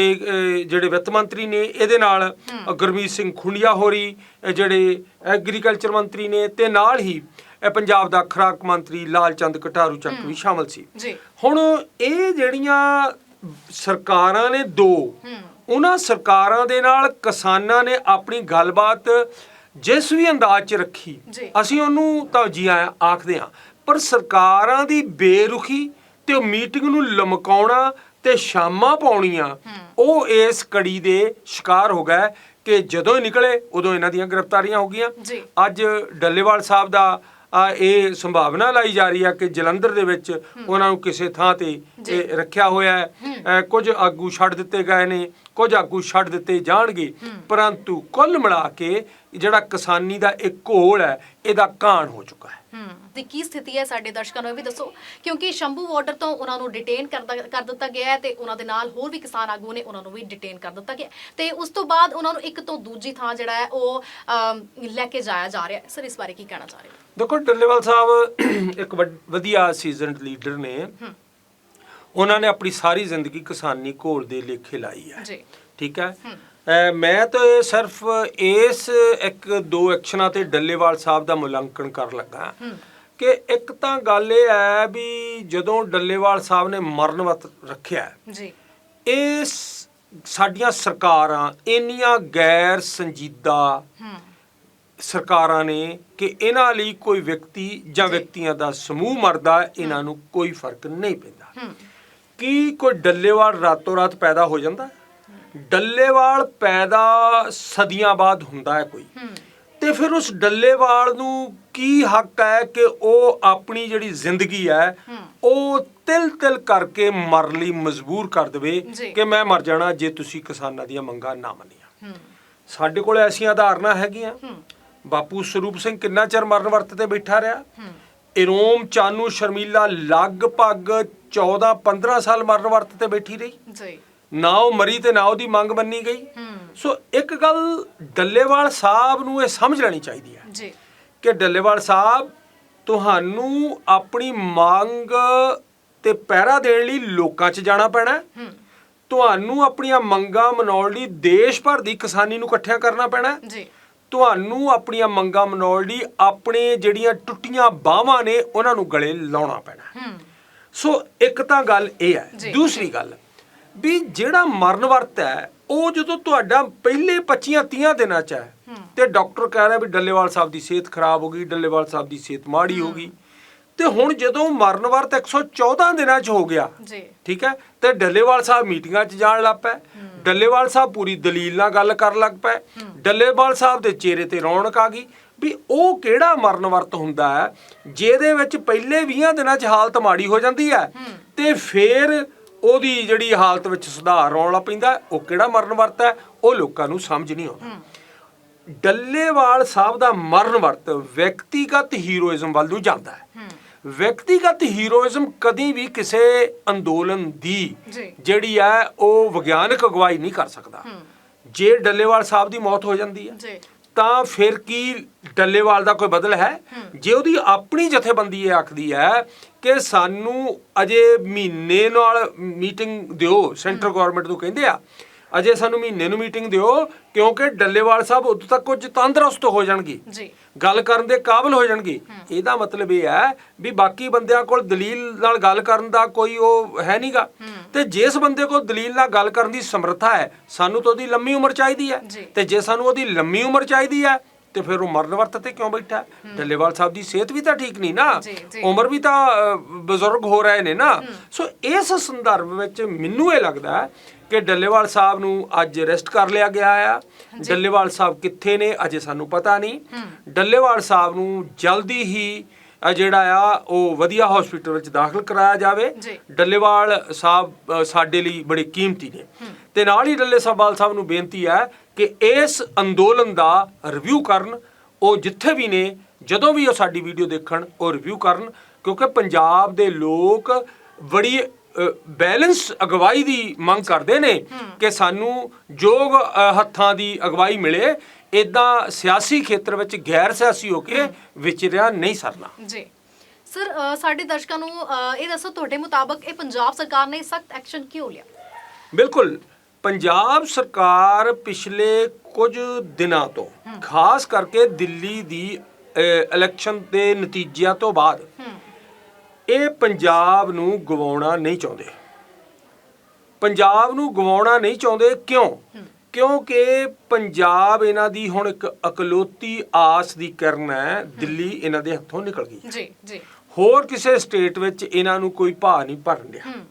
ਜਿਹੜੇ ਵਿੱਤ ਮੰਤਰੀ ਨੇ ਇਹਦੇ ਨਾਲ ਗੁਰਮੀਤ ਸਿੰਘ ਖੁੰਡੀਆ ਹੋਰੀ ਜਿਹੜੇ ਐਗਰੀਕਲਚਰ ਮੰਤਰੀ ਨੇ ਤੇ ਨਾਲ ਹੀ ਅ, ਪੰਜਾਬ ਦਾ ਖੁਰਾਕ ਮੰਤਰੀ ਲਾਲ ਚੰਦ ਕਟਾਰੂ ਚੱਕ ਵੀ ਸ਼ਾਮਲ ਸੀ। ਜੀ। ਹੁਣ ਇਹ ਜਿਹੜੀਆਂ ਸਰਕਾਰਾਂ ਨੇ ਦੋ ਉਹਨਾਂ ਸਰਕਾਰਾਂ ਦੇ ਨਾਲ ਕਿਸਾਨਾਂ ਨੇ ਆਪਣੀ ਗੱਲਬਾਤ ਜਿਸ ਵੀ ਅੰਦਾਜ਼ 'ਚ ਰੱਖੀ। ਅਸੀਂ ਉਹਨੂੰ ਤਾਂ ਆਇਆਂ ਆਖਦੇ ਹਾਂ ਪਰ ਸਰਕਾਰਾਂ ਦੀ ਬੇਰੁਖੀ ਤੇ ਉਹ ਮੀਟਿੰਗ ਨੂੰ ਲਮਕਾਉਣਾ ਤੇ ਸ਼ਾਮਾਂ ਪਾਉਣੀਆਂ ਉਹ ਇਸ ਕੜੀ ਦੇ ਸ਼ਿਕਾਰ ਹੋ ਗਏ ਕਿ ਜਦੋਂ ਹੀ ਨਿਕਲੇ ਉਦੋਂ ਇਹਨਾਂ ਦੀਆਂ ਗ੍ਰਿਫਤਾਰੀਆਂ ਹੋ ਗਈਆਂ। ਅੱਜ ਡੱਲੇਵਾਲ ਸਾਹਿਬ ਦਾ ਆ ਇਹ ਸੰਭਾਵਨਾ ਲਾਈ ਜਾ ਰਹੀ ਹੈ ਕਿ ਜਲੰਧਰ ਦੇ ਵਿੱਚ ਉਹਨਾਂ ਨੂੰ ਕਿਸੇ ਥਾਂ ਤੇ ਇਹ ਰੱਖਿਆ ਹੋਇਆ ਹੈ। ਕੁਝ ਆਗੂ ਛੱਡ ਦਿੱਤੇ ਗਏ ਨੇ ਕੁਝ ਆਗੂ ਛੱਡ ਦਿੱਤੇ ਜਾਣਗੇ। ਪਰੰਤੂ ਕੁੱਲ ਮਿਲਾ ਕੇ ਜਿਹੜਾ ਕਿਸਾਨੀ ਦਾ ਇੱਕ ਘੋਲ ਹੈ ਇਹਦਾ ਕਾਣ ਹੋ ਚੁੱਕਾ ਹੈ। ਹਮ ਦੀ ਕੀ ਸਥਿਤੀ ਹੈ ਸਾਡੇ ਦਰਸ਼ਕਾਂ ਨੂੰ ਇਹ ਵੀ ਦੱਸੋ ਕਿਉਂਕਿ ਸ਼ੰਭੂ ਬਾਰਡਰ ਤੋਂ ਉਹਨਾਂ ਨੂੰ ਡਿਟੇਨ ਕਰ ਦਿੱਤਾ ਗਿਆ ਹੈ ਤੇ ਉਹਨਾਂ ਦੇ ਨਾਲ ਹੋਰ ਵੀ ਕਿਸਾਨ ਆਗੂ ਨੇ ਉਹਨਾਂ ਨੂੰ ਵੀ ਡਿਟੇਨ ਕਰ ਦਿੱਤਾ ਗਿਆ ਹੈ। ਤੇ ਉਸ ਤੋਂ ਬਾਅਦ ਉਹਨਾਂ ਨੂੰ ਇੱਕ ਤੋਂ ਦੂਜੀ ਥਾਂ ਜਿਹੜਾ ਹੈ ਉਹ ਲੈ ਕੇ ਜਾਇਆ ਜਾ ਰਿਹਾ ਹੈ। ਸਰ ਇਸ ਬਾਰੇ ਕੀ ਕਹਿਣਾ ਚਾਹ ਰਹੇ ਹੋ? ਦੇਖੋ ਡੱਲੇਵਾਲ ਸਾਹਿਬ ਇੱਕ ਵਧੀਆ ਸੀਜ਼ਨਡ ਲੀਡਰ ਨੇ। ਉਹਨਾਂ ਨੇ ਆਪਣੀ ਸਾਰੀ ਜ਼ਿੰਦਗੀ ਕਿਸਾਨੀ ਘੋਲ ਦੇ ਲੇਖੇ ਲਾਈ ਹੈ। ਜੀ। ਠੀਕ ਹੈ। ਮੈਂ ਤਾਂ ਸਿਰਫ ਇਸ ਇੱਕ ਦੋ ਐਕਸ਼ਨਾਂ ਤੇ ਡੱਲੇਵਾਲ ਸਾਹਿਬ ਦਾ ਮੁਲਾਂਕਣ ਕਰਨ ਲੱਗਾ। ਕਿ ਇੱਕ ਤਾਂ ਗੱਲ ਇਹ ਹੈ ਵੀ ਜਦੋਂ ਡੱਲੇਵਾਲ ਸਾਹਿਬ ਨੇ ਮਰਨ ਵਤ ਰੱਖਿਆ ਜੀ। ਇਹ ਸ- ਸਾਡੀਆਂ ਸਰਕਾਰਾਂ ਇੰਨੀਆਂ ਗੈਰ ਸੰਜੀਦਾ ਸਰਕਾਰਾਂ ਨੇ ਕਿ ਇਹਨਾਂ ਲਈ ਕੋਈ ਵਿਅਕਤੀ ਜਾਂ। ਵਿਅਕਤੀਆਂ ਦਾ ਸਮੂਹ ਮਰਦਾ ਇਹਨਾਂ ਨੂੰ ਕੋਈ ਫ਼ਰਕ ਨਹੀਂ ਪੈਂਦਾ। ਕੀ ਕੋਈ ਡੱਲੇਵਾਲ ਰਾਤੋਂ ਰਾਤ ਪੈਦਾ ਹੋ ਜਾਂਦਾ? ਡੱਲੇਵਾਲ ਪੈਦਾ ਸਦੀਆਂ ਬਾਅਦ ਹੁੰਦਾ ਹੈ ਕੋਈ। ਤੇ ਫਿਰ ਉਸ ਡੱਲੇਵਾਲ ਨੂੰ ਕੀ ਹੱਕ ਹੈ ਕਿ ਉਹ ਆਪਣੀ ਜਿਹੜੀ ਜ਼ਿੰਦਗੀ ਹੈ। ਉਹ ਤਿਲ ਤਿਲ ਕਰਕੇ ਮਰਨ ਲਈ ਮਜਬੂਰ ਕਰ ਦੇਵੇ। ਕਿ ਮੈਂ ਮਰ ਜਾਣਾ ਜੇ ਤੁਸੀਂ ਕਿਸਾਨਾਂ ਦੀਆਂ ਮੰਗਾਂ ਨਾ ਮੰਨੀਆਂ। ਸਾਡੇ ਕੋਲ ਐਸੀਆਂ ਉਦਾਹਰਨਾਂ ਹੈਗੀਆਂ। ਬਾਪੂ ਸਰੂਪ ਸਿੰਘ ਕਿੰਨਾ ਚਿਰ ਮਰਨ ਵਰਤ ਤੇ ਬੈਠਾ ਰਿਹਾ? ਇਰੋਮ ਚਾਨੂ ਸ਼ਰਮੀਲਾ ਲਗਭਗ 14 15 ਸਾਲ ਮਰਨ ਵਰਤ ਤੇ ਬੈਠੀ ਰਹੀ। ਜੀ। ਨਾ ਉਹ ਮਰੀ ਤੇ ਨਾ ਉਹਦੀ ਮੰਗ ਮੰਨੀ ਗਈ। ਸੋ ਇੱਕ ਗੱਲ ਡੱਲੇਵਾਲ ਸਾਹਿਬ ਨੂੰ ਇਹ ਸਮਝ ਲੈਣੀ ਚਾਹੀਦੀ ਹੈ ਜੀ। ਕਿ ਡੱਲੇਵਾਲ ਸਾਹਿਬ ਤੁਹਾਨੂੰ ਆਪਣੀ ਮੰਗ ਤੇ ਪਹਿਰਾ ਦੇਣ ਲਈ ਲੋਕਾਂ 'ਚ ਜਾਣਾ ਪੈਣਾ ਤੁਹਾਨੂੰ ਆਪਣੀਆਂ ਮੰਗਾਂ ਮਨਾਉਣ ਲਈ ਦੇਸ਼ ਭਰ ਦੀ ਕਿਸਾਨੀ ਨੂੰ ਇਕੱਠਿਆਂ ਕਰਨਾ ਪੈਣਾ। ਜੀ। ਤੁਹਾਨੂੰ ਆਪਣੀਆਂ ਮੰਗਾਂ ਮਨਾਉਣ ਲਈ ਆਪਣੇ ਜਿਹੜੀਆਂ ਟੁੱਟੀਆਂ ਬਾਹਾਂ ਨੇ ਉਹਨਾਂ ਨੂੰ ਗਲੇ ਲਾਉਣਾ ਪੈਣਾ ਸੋ ਇੱਕ ਤਾਂ ਗੱਲ ਇਹ ਹੈ। ਦੂਸਰੀ ਗੱਲ ਵੀ ਜਿਹੜਾ ਮਰਨ ਵਰਤ ਹੈ ਉਹ ਜਦੋਂ ਤੁਹਾਡਾ ਪਹਿਲੇ 25 30 ਦਿਨਾਂ ਚ ਹੈ ਤੇ ਡਾਕਟਰ ਕਹਿ ਰਿਹਾ ਵੀ ਡੱਲੇਵਾਲ ਸਾਹਿਬ ਦੀ ਸਿਹਤ ਖਰਾਬ ਹੋ ਗਈ ਡੱਲੇਵਾਲ ਸਾਹਿਬ ਦੀ ਸਿਹਤ ਮਾੜੀ ਹੋ ਗਈ। ਤੇ ਹੁਣ ਜਦੋਂ ਮਰਨ ਵਰਤ 114 ਦਿਨਾਂ ਚ ਹੋ ਗਿਆ ਜੀ। ਠੀਕ ਹੈ ਤੇ ਡੱਲੇਵਾਲ ਸਾਹਿਬ ਮੀਟਿੰਗਾਂ 'ਚ ਜਾਣ ਲੱਗ ਪਏ। ਡੱਲੇਵਾਲ ਸਾਹਿਬ ਪੂਰੀ ਦਲੀਲ ਨਾਲ ਗੱਲ ਕਰਨ ਲੱਗ ਪਏ। ਡੱਲੇਵਾਲ ਸਾਹਿਬ ਦੇ ਚਿਹਰੇ ਤੇ ਰੌਣਕ ਆ ਗਈ ਵੀ ਉਹ ਕਿਹੜਾ ਮਰਨ ਵਰਤ ਹੁੰਦਾ ਹੈ ਜਿਹਦੇ ਵਿੱਚ ਪਹਿਲੇ 20 ਦਿਨਾਂ 'ਚ ਹਾਲਤ ਮਾੜੀ ਹੋ ਜਾਂਦੀ ਹੈ। ਤੇ ਫਿਰ ਉਹਦੀ ਜਿਹੜੀ ਹਾਲਤ ਵਿੱਚ ਸੁਧਾਰ ਆਉਣ ਲੱਗ ਪੈਂਦਾ ਉਹ ਕਿਹੜਾ ਮਰਨ ਵਰਤ ਹੈ ਉਹ ਲੋਕਾਂ ਨੂੰ ਸਮਝ ਨਹੀਂ ਆਉਂਦਾ। ਡੱਲੇਵਾਲ ਸਾਹਿਬ ਦਾ ਮਰਨ ਵਰਤ ਵਿਅਕਤੀਗਤ ਹੀਰੋਇਜ਼ਮ ਵੱਲ ਨੂੰ ਜਾਂਦਾ ਹੈ। ਵਿਅਕਤੀਗਤ ਹੀਰੋਇਜ਼ਮ ਕਦੀ ਵੀ ਕਿਸੇ ਅੰਦੋਲਨ ਦੀ। ਜਿਹੜੀ ਹੈ ਉਹ ਵਿਗਿਆਨਕ ਅਗਵਾਈ ਨਹੀਂ ਕਰ ਸਕਦਾ। ਜੇ ਡੱਲੇਵਾਲ ਸਾਹਿਬ ਦੀ ਮੌਤ ਹੋ ਜਾਂਦੀ ਹੈ ਤਾਂ ਫਿਰ ਕੀ ਡੱਲੇਵਾਲ ਦਾ ਕੋਈ ਬਦਲ ਹੈ। ਜੇ ਉਹਦੀ ਆਪਣੀ ਜਥੇਬੰਦੀ ਇਹ ਆਖਦੀ ਹੈ ਕਿ ਸਾਨੂੰ ਅਜੇ ਮਹੀਨੇ ਨਾਲ ਮੀਟਿੰਗ ਦਿਓ ਸੈਂਟਰ ਗਵਰਨਮੈਂਟ ਨੂੰ ਕਹਿੰਦੇ ਆ। ਅਜੇ ਸਾਨੂੰ ਮਹੀਨੇ ਨੂੰ ਮੀਟਿੰਗ ਦਿਓ ਕਿਉਂਕਿ ਡੱਲੇਵਾਲ ਸਾਹਿਬ ਉਦੋਂ ਤੱਕ ਕੁਝ ਤੰਦਰੁਸਤ ਹੋ ਜਾਣਗੇ। ਜੀ। ਗੱਲ ਕਰਨ ਦੇ ਕਾਬਿਲ ਹੋ ਜਾਣਗੇ। ਇਹਦਾ ਮਤਲਬ ਇਹ ਹੈ ਵੀ ਬਾਕੀ ਬੰਦਿਆਂ ਕੋਲ ਦਲੀਲ ਨਾਲ ਗੱਲ ਕਰਨ ਦਾ ਕੋਈ ਉਹ ਹੈ ਨਹੀਂਗਾ ਤੇ ਜਿਸ ਬੰਦੇ ਕੋਲ ਦਲੀਲ ਨਾਲ ਗੱਲ ਕਰਨ ਦੀ ਸਮਰੱਥਾ ਹੈ ਸਾਨੂੰ ਤਾਂ ਉਹਦੀ ਲੰਮੀ ਉਮਰ ਚਾਹੀਦੀ ਹੈ। ਤੇ ਜੇ ਸਾਨੂੰ ਉਹਦੀ ਲੰਮੀ ਉਮਰ ਚਾਹੀਦੀ ਹੈ ਤੇ ਫਿਰ ਉਹ ਮਰਨ ਵਰਤ ਤੇ ਕਿਉਂ ਬੈਠਾ? ਹੈ? ਡੱਲੇਵਾਲ ਸਾਹਿਬ ਦੀ ਸਿਹਤ ਵੀ ਤਾਂ ਠੀਕ ਨਹੀਂ ਨਾ। ਉਮਰ ਵੀ ਤਾਂ ਬਜ਼ੁਰਗ ਹੋ ਰਹੇ ਨੇ ਨਾ। ਸੋ ਇਸ ਸੰਦਰਭ ਵਿੱਚ ਮੈਨੂੰ ਇਹ ਲੱਗਦਾ ਹੈ ਕਿ ਡੱਲੇਵਾਲ ਸਾਹਿਬ ਨੂੰ ਅੱਜ ਅਰੈਸਟ ਕਰ ਲਿਆ ਗਿਆ ਆ। ਡੱਲੇਵਾਲ ਸਾਹਿਬ ਕਿੱਥੇ ਨੇ ਅਜੇ ਸਾਨੂੰ ਪਤਾ ਨਹੀਂ। ਡੱਲੇਵਾਲ ਸਾਹਿਬ ਨੂੰ ਜਲਦੀ ਹੀ ਜਿਹੜਾ ਆ ਉਹ ਵਧੀਆ ਹਸਪੀਟਲ ਵਿੱਚ ਦਾਖਲ ਕਰਾਇਆ ਜਾਵੇ। ਡੱਲੇਵਾਲ ਸਾਹਿਬ ਸਾਡੇ ਲਈ ਬੜੇ ਕੀਮਤੀ ਨੇ। ਤੇ ਨਾਲ ਹੀ ਡੱਲੇ ਸਾਹਿਬਾਲ ਸਾਹਿਬ ਨੂੰ ਬੇਨਤੀ ਹੈ ਕਿ ਇਸ ਅੰਦੋਲਨ ਦਾ ਰਿਵਿਊ ਕਰਨ ਉਹ ਜਿੱਥੇ ਵੀ ਨੇ ਜਦੋਂ ਵੀ ਉਹ ਸਾਡੀ ਵੀਡੀਓ ਦੇਖਣ ਉਹ ਰਿਵਿਊ ਕਰਨ ਕਿਉਂਕਿ ਪੰਜਾਬ ਦੇ ਲੋਕ ਬੜੀ ਬੈਲੈਂਸ ਅਗਵਾਈ ਦੀ ਮੰਗ ਕਰਦੇ ਨੇ ਕਿ ਸਾਨੂੰ ਯੋਗ ਹੱਥਾਂ ਦੀ ਅਗਵਾਈ ਮਿਲੇ। ਇਦਾਂ ਸਿਆਸੀ ਖੇਤਰ ਵਿੱਚ ਗੈਰ ਸਿਆਸੀ ਹੋ ਕੇ ਵਿਚਰਿਆ ਨਹੀਂ ਸਰਨਾ। ਜੀ। ਸਰ ਸਾਡੇ ਦਰਸ਼ਕਾਂ ਨੂੰ ਇਹ ਦੱਸੋ ਤੁਹਾਡੇ ਮੁਤਾਬਕ ਇਹ ਪੰਜਾਬ ਸਰਕਾਰ ਨੇ ਸਖਤ ਐਕਸ਼ਨ ਕਿਉਂ ਲਿਆ? ਬਿਲਕੁਲ। ਪੰਜਾਬ ਸਰਕਾਰ ਪਿਛਲੇ ਕੁਝ ਦਿਨਾਂ ਤੋਂ ਖਾਸ ਕਰਕੇ ਦਿੱਲੀ ਦੀ ਇਲੈਕਸ਼ਨ ਦੇ ਨਤੀਜਿਆਂ ਤੋਂ ਬਾਅਦ ਇਹ ਪੰਜਾਬ ਨੂੰ ਗਵਾਉਣਾ ਨਹੀਂ ਚਾਹੁੰਦੇ। ਪੰਜਾਬ ਨੂੰ ਗਵਾਉਣਾ ਨਹੀਂ ਚਾਹੁੰਦੇ ਕਿਉਂ? ਕਿਉਂਕਿ ਪੰਜਾਬ ਇਹਨਾਂ ਦੀ ਹੁਣ ਇੱਕ ਅਕਲੋਤੀ ਆਸ ਦੀ ਕਿਰਨ ਹੈ। ਦਿੱਲੀ ਇਹਨਾਂ ਦੇ ਹੱਥੋਂ ਨਿਕਲ ਗਈ। ਜੀ ਜੀ। ਹੋਰ ਕਿਸੇ ਸਟੇਟ ਵਿੱਚ ਇਹਨਾਂ ਨੂੰ ਕੋਈ ਭਾਅ ਨਹੀਂ ਭਰਨ ਡਿਆ। ਹੂੰ।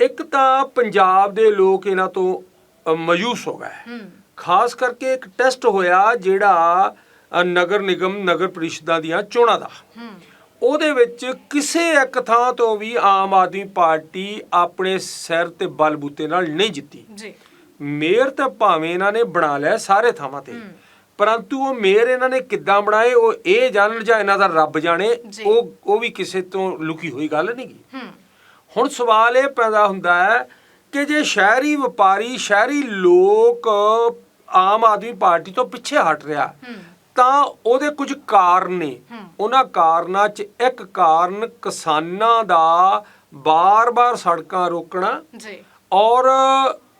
ਇੱਕ ਤਾਂ ਪੰਜਾਬ ਦੇ ਲੋਕ ਇਹਨਾਂ ਤੋਂ ਮਾਯੂਸ ਹੋ ਗਏ। ਖਾਸ ਕਰਕੇ ਇੱਕ ਟੈਸਟ ਹੋਇਆ ਜਿਹੜਾ ਨਗਰ ਨਿਗਮ ਨਗਰ ਪ੍ਰੀਸ਼ਦਾਂ ਦੀਆਂ ਚੋਣਾਂ ਦਾ। ਉਹਦੇ ਵਿੱਚ ਕਿਸੇ ਇੱਕ ਥਾਂ ਤੋਂ ਵੀ ਆਮ ਆਦਮੀ ਪਾਰਟੀ ਆਪਣੇ ਸਿਰ ਤੇ ਬਲਬੂਤੇ ਨਾਲ ਨਹੀਂ ਜਿੱਤੀ। ਜੀ। ਮੇਅਰ ਤਾਂ ਭਾਵੇਂ ਇਹਨਾਂ ਨੇ ਬਣਾ ਲਿਆ ਸਾਰੇ ਥਾਵਾਂ ਤੇ। ਪਰੰਤੂ ਉਹ ਮੇਅਰ ਇਹਨਾਂ ਨੇ ਕਿੱਦਾਂ ਬਣਾਏ ਉਹ ਇਹ ਜਾਣਨ ਜਾਂ ਇਹਨਾਂ ਦਾ ਰੱਬ ਜਾਣੇ। ਉਹ ਉਹ ਵੀ ਕਿਸੇ ਤੋਂ ਲੁਕੀ ਹੋਈ ਗੱਲ ਨਹੀਂ ਗੀ ਹੂੰ। ਹੁਣ ਸਵਾਲ ਇਹ ਪੈਦਾ ਹੁੰਦਾ ਹੈ ਕਿ ਜੇ ਸ਼ਹਿਰੀ ਵਪਾਰੀ ਸ਼ਹਿਰੀ ਲੋਕ ਆਮ ਆਦਮੀ ਪਾਰਟੀ ਤੋਂ ਪਿੱਛੇ ਹਟ ਰਿਹਾ ਤਾਂ ਉਹਦੇ ਕੁਝ ਕਾਰਨ ਨੇ। ਉਹਨਾਂ ਕਾਰਨਾਂ 'ਚ ਇੱਕ ਕਾਰਨ ਕਿਸਾਨਾਂ ਦਾ ਬਾਰ-ਬਾਰ ਸੜਕਾਂ ਰੋਕਣਾ ਜੀ। ਔਰ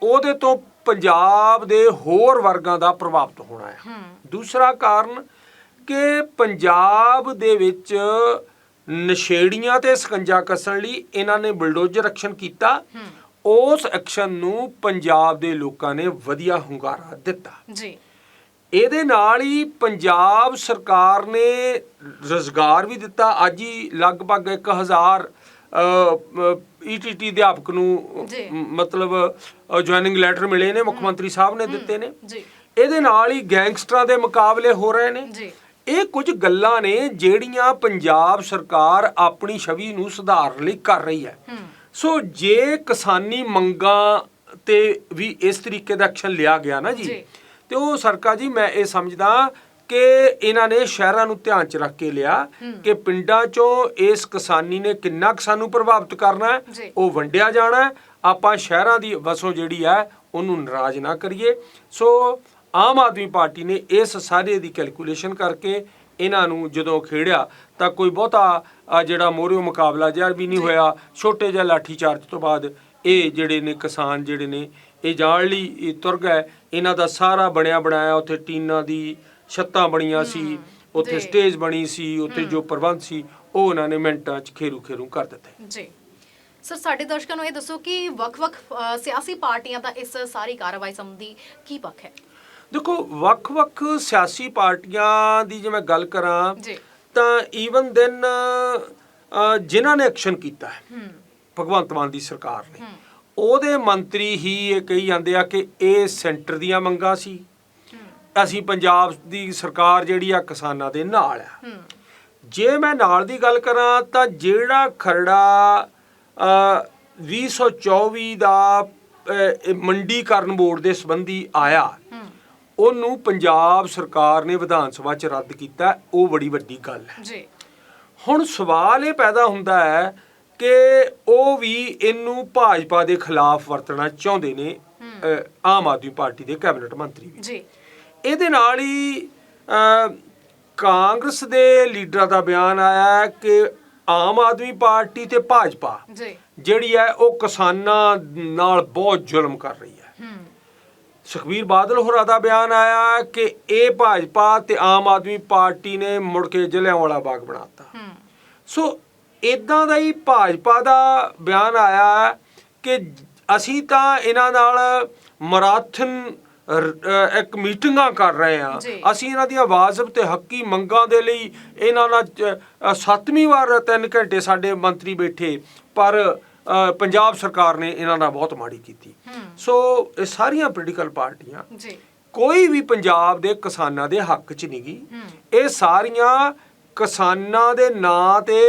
ਉਹਦੇ ਤੋਂ ਪੰਜਾਬ ਦੇ ਹੋਰ ਵਰਗਾਂ ਦਾ ਪ੍ਰਭਾਵਿਤ ਹੋਣਾ ਹੂੰ। ਦੂਸਰਾ ਕਾਰਨ ਕਿ ਪੰਜਾਬ ਦੇ ਵਿੱਚ ਨਸ਼ੇੜੀਆਂ ਤੇ ਸਕੰਜਾ ਕੱਸਣ ਲਈ ਇਹਨਾਂ ਨੇ ਬਲਡੋਜ਼ਰ ਐਕਸ਼ਨ ਕੀਤਾ। ਉਸ ਐਕਸ਼ਨ ਨੂੰ ਪੰਜਾਬ ਦੇ ਲੋਕਾਂ ਨੇ ਵਧੀਆ ਹੁੰਗਾਰਾ ਦਿੱਤਾ। ਜੀ। ਇਹਦੇ ਨਾਲ ਹੀ ਪੰਜਾਬ ਸਰਕਾਰ ਨੇ ਰੋਜ਼ਗਾਰ ਵੀ ਦਿੱਤਾ। ਅੱਜ ਹੀ ਲਗਭਗ 1000 ਈਟੀਟੀ ਅਧਿਆਪਕ ਨੂੰ ਮਤਲਬ ਜੁਆਇਨਿੰਗ ਲੈਟਰ ਮਿਲੇ ਨੇ ਮੁੱਖ ਮੰਤਰੀ ਸਾਹਿਬ ਨੇ ਦਿੱਤੇ ਨੇ। ਜੀ। ਇਹਦੇ ਨਾਲ ਹੀ ਗੈਂਗਸਟਰਾਂ ਦੇ ਮੁਕਾਬਲੇ ਹੋ ਰਹੇ ਨੇ। ਜੀ। ਇਹ ਕੁਝ ਗੱਲਾਂ ਨੇ ਜਿਹੜੀਆਂ ਪੰਜਾਬ ਸਰਕਾਰ ਆਪਣੀ ਛਵੀ ਨੂੰ ਸੁਧਾਰਨ ਲਈ ਕਰ ਰਹੀ ਹੈ ਸੋ ਜੇ ਕਿਸਾਨੀ ਮੰਗਾਂ ਤੇ ਵੀ ਇਸ ਤਰੀਕੇ ਦਾ ਐਕਸ਼ਨ ਲਿਆ ਗਿਆ ਨਾ ਜੀ। ਤੇ ਉਹ ਸਰਕਾਰ ਜੀ ਮੈਂ ਇਹ ਸਮਝਦਾ ਕਿ ਇਹਨਾਂ ਨੇ ਸ਼ਹਿਰਾਂ ਨੂੰ ਧਿਆਨ ਚ ਰੱਖ ਕੇ ਲਿਆ ਕਿ ਪਿੰਡਾਂ ਚੋਂ ਇਸ ਕਿਸਾਨੀ ਨੇ ਕਿੰਨਾ ਕੁ ਸਾਨੂੰ ਪ੍ਰਭਾਵਿਤ ਕਰਨਾ। ਉਹ ਵੰਡਿਆ ਜਾਣਾ। ਆਪਾਂ ਸ਼ਹਿਰਾਂ ਦੀ ਵਸੋਂ ਜਿਹੜੀ ਹੈ ਉਹਨੂੰ ਨਾਰਾਜ਼ ਨਾ ਕਰੀਏ ਸੋ ਆਮ ਆਦਮੀ ਪਾਰਟੀ ਨੇ ਇਸ ਸਾਰੇ ਦੀ ਕੈਲਕੂਲੇਸ਼ਨ ਕਰਕੇ ਇਹਨਾਂ ਨੂੰ ਜਦੋਂ ਖੇੜਿਆ ਤਾਂ ਕੋਈ ਬਹੁਤਾ ਜਿਹੜਾ ਮੋਰਿਓ ਮੁਕਾਬਲਾ ਜਿਹਾ ਵੀ ਨਹੀਂ ਹੋਇਆ। ਛੋਟੇ ਜਿਹਾ ਲਾਠੀ ਚਾਰਜ ਤੋਂ ਬਾਅਦ ਇਹ ਜਿਹੜੇ ਨੇ ਕਿਸਾਨ ਜਿਹੜੇ ਨੇ ਇਹ ਜਾਣ ਲਈ ਤੁਰ ਗਏ। ਇਹਨਾਂ ਦਾ ਸਾਰਾ ਬਣਿਆ ਬਣਾਇਆ ਉੱਥੇ ਟੀਨਾਂ ਦੀ ਛੱਤਾਂ ਬਣੀਆਂ ਸੀ। ਉੱਥੇ। ਸਟੇਜ ਬਣੀ ਸੀ ਉੱਥੇ ਜੋ ਪ੍ਰਬੰਧ ਸੀ ਉਹ ਉਹਨਾਂ ਨੇ ਮਿੰਟਾਂ 'ਚ ਖੇਰੂ ਖੇਰੂ ਕਰ ਦਿੱਤੇ। ਜੀ। ਸਰ ਸਾਡੇ ਦਰਸ਼ਕਾਂ ਨੂੰ ਇਹ ਦੱਸੋ ਕਿ ਵੱਖ-ਵੱਖ ਸਿਆਸੀ ਪਾਰਟੀਆਂ ਦਾ ਇਸ ਸਾਰੀ ਕਾਰਵਾਈ ਸੰਬੰਧੀ ਕੀ ਪੱਖ ਹੈ? ਦੇਖੋ ਵੱਖ-ਵੱਖ ਸਿਆਸੀ ਪਾਰਟੀਆਂ ਦੀ ਜੇ ਮੈਂ ਗੱਲ ਕਰਾਂ ਜੀ। ਤਾਂ ਈਵਨ ਦੈਨ ਜਿਨ੍ਹਾਂ ਨੇ ਐਕਸ਼ਨ ਕੀਤਾ ਹੈ ਭਗਵੰਤ ਮਾਨ ਦੀ ਸਰਕਾਰ ਨੇ ਉਹਦੇ ਮੰਤਰੀ ਹੀ ਇਹ ਕਹੀ ਜਾਂਦੇ ਆ ਕਿ ਇਹ ਸੈਂਟਰ ਦੀਆਂ ਮੰਗਾਂ ਸੀ। ਅਸੀਂ ਪੰਜਾਬ ਦੀ ਸਰਕਾਰ ਜਿਹੜੀ ਆ ਕਿਸਾਨਾਂ ਦੇ ਨਾਲ ਆ। ਜੇ ਮੈਂ ਨਾਲ ਦੀ ਗੱਲ ਕਰਾਂ ਤਾਂ ਜਿਹੜਾ ਖਰੜਾ ਅ, 2024 ਦਾ ਮੰਡੀਕਰਨ ਬੋਰਡ ਦੇ ਸੰਬੰਧੀ ਆਇਆ ਉਹਨੂੰ ਪੰਜਾਬ ਸਰਕਾਰ ਨੇ ਵਿਧਾਨ ਸਭਾ 'ਚ ਰੱਦ ਕੀਤਾ ਉਹ ਬੜੀ ਵੱਡੀ ਗੱਲ ਹੈ। ਜੀ। ਹੁਣ ਸਵਾਲ ਇਹ ਪੈਦਾ ਹੁੰਦਾ ਹੈ ਕਿ ਉਹ ਵੀ ਇਹਨੂੰ ਭਾਜਪਾ ਦੇ ਖਿਲਾਫ ਵਰਤਣਾ ਚਾਹੁੰਦੇ ਨੇ ਆਮ ਆਦਮੀ ਪਾਰਟੀ ਦੇ ਕੈਬਨਿਟ ਮੰਤਰੀ ਵੀ। ਜੀ। ਇਹਦੇ ਨਾਲ ਹੀ ਕਾਂਗਰਸ ਦੇ ਲੀਡਰਾਂ ਦਾ ਬਿਆਨ ਆਇਆ ਕਿ ਆਮ ਆਦਮੀ ਪਾਰਟੀ ਤੇ ਭਾਜਪਾ ਜਿਹੜੀ ਹੈ ਉਹ ਕਿਸਾਨਾਂ ਨਾਲ ਬਹੁਤ ਜ਼ੁਲਮ ਕਰ ਰਹੀ ਹੂੰ। ਸੁਖਬੀਰ ਬਾਦਲ ਹੋਰਾਂ ਦਾ ਬਿਆਨ ਆਇਆ ਕਿ ਇਹ ਭਾਜਪਾ ਤੇ ਆਮ ਆਦਮੀ ਪਾਰਟੀ ਨੇ ਮੁੜ ਕੇ ਜਲਿਆਂਵਾਲਾ ਬਾਗ ਬਣਾਤਾ। ਸੋ ਇਦਾਂ ਦਾ ਹੀ ਭਾਜਪਾ ਦਾ ਬਿਆਨ ਆਇਆ ਕਿ ਅਸੀਂ ਤਾਂ ਇਹਨਾਂ ਨਾਲ ਮਰਾਥਨ ਇੱਕ ਮੀਟਿੰਗਾਂ ਕਰ ਰਹੇ ਜੀ। ਅਸੀਂ ਇਹਨਾਂ ਦੀਆਂ ਵਾਜਬ ਤੇ ਹੱਕੀ ਮੰਗਾਂ ਦੇ ਲਈ ਇਹਨਾਂ ਨਾਲ ਸੱਤਵੀਂ ਵਾਰ 3 ਘੰਟੇ ਸਾਡੇ ਮੰਤਰੀ ਬੈਠੇ। ਪਰ ਪੰਜਾਬ ਸਰਕਾਰ ਨੇ ਇਹਨਾਂ ਨਾਲ ਬਹੁਤ ਮਾੜੀ ਕੀਤੀ। ਸੋ ਇਹ ਸਾਰੀਆਂ ਪੋਲੀਟੀਕਲ ਪਾਰਟੀਆਂ ਜੀ। ਕੋਈ ਵੀ ਪੰਜਾਬ ਦੇ ਕਿਸਾਨਾਂ ਦੇ ਹੱਕ 'ਚ ਨਹੀਂ ਗਈ। ਇਹ ਸਾਰੀਆਂ ਕਿਸਾਨਾਂ ਦੇ ਨਾਂ ਤੇ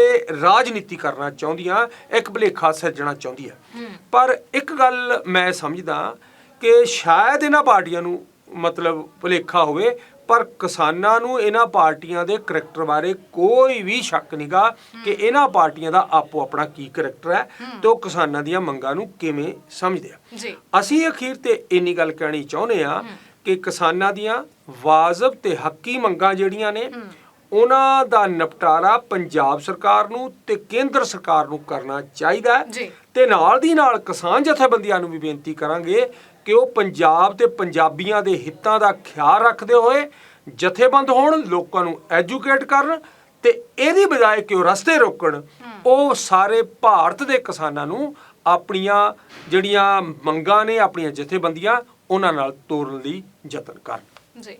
ਰਾਜਨੀਤੀ ਕਰਨਾ ਚਾਹੁੰਦੀਆਂ ਇੱਕ ਭੁਲੇਖਾ ਸਿਰਜਣਾ ਚਾਹੁੰਦੀਆਂ। ਹੂੰ। ਪਰ ਇੱਕ ਗੱਲ ਮੈਂ ਸਮਝਦਾ ਕਿ ਸ਼ਾਇਦ ਇਹਨਾਂ ਪਾਰਟੀਆਂ ਨੂੰ ਮਤਲਬ ਭੁਲੇਖਾ ਹੋਵੇ ਪਰ ਕਿਸਾਨਾਂ ਨੂੰ ਇਹਨਾਂ ਪਾਰਟੀਆਂ ਦੇ ਕਰੈਕਟਰ ਬਾਰੇ ਕੋਈ ਵੀ ਸ਼ੱਕ ਨਹੀਂਗਾ ਕਿ ਇਹਨਾਂ ਪਾਰਟੀਆਂ ਦਾ ਆਪੋ ਆਪਣਾ ਕੀ ਕਰੈਕਟਰ ਹੈ ਤੇ ਉਹ ਕਿਸਾਨਾਂ ਦੀਆਂ ਮੰਗਾਂ ਨੂੰ ਕਿਵੇਂ ਸਮਝਦੇ ਆ। ਜੀ। ਅਸੀਂ ਅਖੀਰ ਤੇ ਇੰਨੀ ਗੱਲ ਕਹਿਣੀ ਚਾਹੁੰਦੇ ਆ ਕਿ ਕਿਸਾਨਾਂ ਦੀਆਂ ਵਾਜਬ ਤੇ ਹੱਕੀ ਮੰਗਾਂ ਜਿਹੜੀਆਂ ਨੇ ਉਹਨਾਂ ਦਾ ਨਿਪਟਾਰਾ ਪੰਜਾਬ ਸਰਕਾਰ ਨੂੰ ਤੇ ਕੇਂਦਰ ਸਰਕਾਰ ਨੂੰ ਕਰਨਾ ਚਾਹੀਦਾ ਹੈ। ਤੇ ਨਾਲ ਦੀ ਨਾਲ ਕਿਸਾਨ ਜਥੇਬੰਦੀਆਂ ਨੂੰ ਵੀ ਬੇਨਤੀ ਕਰਾਂਗੇ ਕਿ ਉਹ ਪੰਜਾਬ ਤੇ ਪੰਜਾਬੀਆਂ ਦੇ ਹਿੱਤਾਂ ਦਾ ਖਿਆਲ ਰੱਖਦੇ ਹੋਏ ਜਥੇਬੰਦ ਹੋਣ ਲੋਕਾਂ ਨੂੰ ਐਜੂਕੇਟ ਕਰਨ ਤੇ ਇਹਦੀ ਬਜਾਏ ਕਿ ਉਹ ਰਸਤੇ ਰੋਕਣ ਉਹ ਸਾਰੇ ਭਾਰਤ ਦੇ ਕਿਸਾਨਾਂ ਨੂੰ ਆਪਣੀਆਂ ਜਿਹੜੀਆਂ ਮੰਗਾਂ ਨੇ ਆਪਣੀਆਂ ਜਥੇਬੰਦੀਆਂ ਉਹਨਾਂ ਨਾਲ ਤੋਰਨ ਲਈ ਯਤਨ ਕਰਨ। ਜੀ।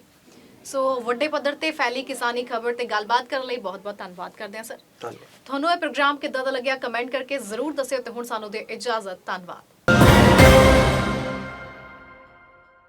ਸੋ ਵੱਡੇ ਪੱਧਰ ਤੇ ਫੈਲੀ ਕਿਸਾਨੀ ਖਬਰ ਤੇ ਗੱਲਬਾਤ ਕਰਨ ਲਈ ਬਹੁਤ-ਬਹੁਤ ਧੰਨਵਾਦ ਕਰਦੇ ਹਾਂ ਸਰ। ਧੰਨਵਾਦ। ਤੁਹਾਨੂੰ ਇਹ ਪ੍ਰੋਗਰਾਮ ਕਿੱਦਾਂ ਦਾ ਲੱਗਿਆ? ਕਮੈਂਟ ਕਰਕੇ ਜ਼ਰੂਰ ਦੱਸਿਓ ਤੇ ਹੁਣ ਸਾਨੂੰ ਦੇ ਇਜਾਜ਼ਤ। ਧੰਨਵਾਦ।